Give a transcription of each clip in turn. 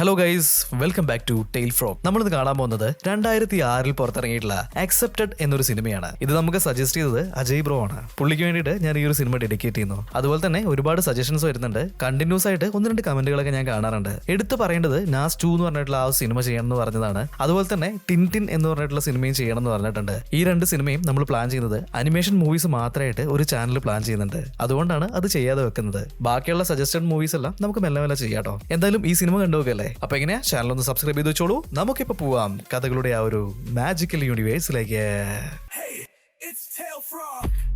Hello guys welcome back to tail frock നമ്മളിന്ന് കാണാൻ പോകുന്നത് രണ്ടായിരത്തി ആറിൽ പുറത്തിറങ്ങിയിട്ടുള്ള അക്സെപ്റ്റഡ് എന്നൊരു സിനിമയാണ്. ഇത് നമുക്ക് സജസ്റ്റ് ചെയ്തത് അജയ് ബ്രോ ആണ്. പുള്ളിക്ക് വേണ്ടിയിട്ട് ഞാൻ ഈ ഒരു സിനിമ ഡെഡിക്കേറ്റ് ചെയ്യുന്നു. അതുപോലെ തന്നെ ഒരുപാട് സജഷൻസ് വരുന്നുണ്ട്. കണ്ടിന്യൂസ് ആയിട്ട് ഒന്ന് രണ്ട് കമന്റുകളൊക്കെ ഞാൻ കാണാറുണ്ട്. എടുത്തു പറയേണ്ടത് നാസ് ടു എന്ന് പറഞ്ഞിട്ടുള്ള ആ സിനിമ ചെയ്യണം എന്ന് പറഞ്ഞതാണ്. അതുപോലെ തന്നെ ടിൻ ടിൻ എന്ന് പറഞ്ഞിട്ടുള്ള സിനിമയും ചെയ്യണം എന്ന് പറഞ്ഞിട്ടുണ്ട്. ഈ രണ്ട് സിനിമയും നമ്മൾ പ്ലാൻ ചെയ്യുന്നത് അനിമേഷൻ മൂവീസ് മാത്രമായിട്ട് ഒരു ചാനൽ പ്ലാൻ ചെയ്യുന്നുണ്ട്. അതുകൊണ്ടാണ് അത് ചെയ്യാതെ വെക്കുന്നത്. ബാക്കിയുള്ള സജസ്റ്റഡ് മൂവീസ് എല്ലാം നമുക്ക് മെല്ലെ മെല്ലെ ചെയ്യാട്ടോ എന്തായാലും ഈ സിനിമ കണ്ടുനോക്കല്ലേ അപ്പൊ എങ്ങനെയാ? ചാനൽ ഒന്ന് സബ്സ്ക്രൈബ് ചെയ്ത് വെച്ചോളൂ. നമുക്കിപ്പോ പോവാം. കഥകളുടെ ആ ഒരു മാജിക്കൽ യൂണിവേഴ്സിലേക്ക് It's Tail Frog.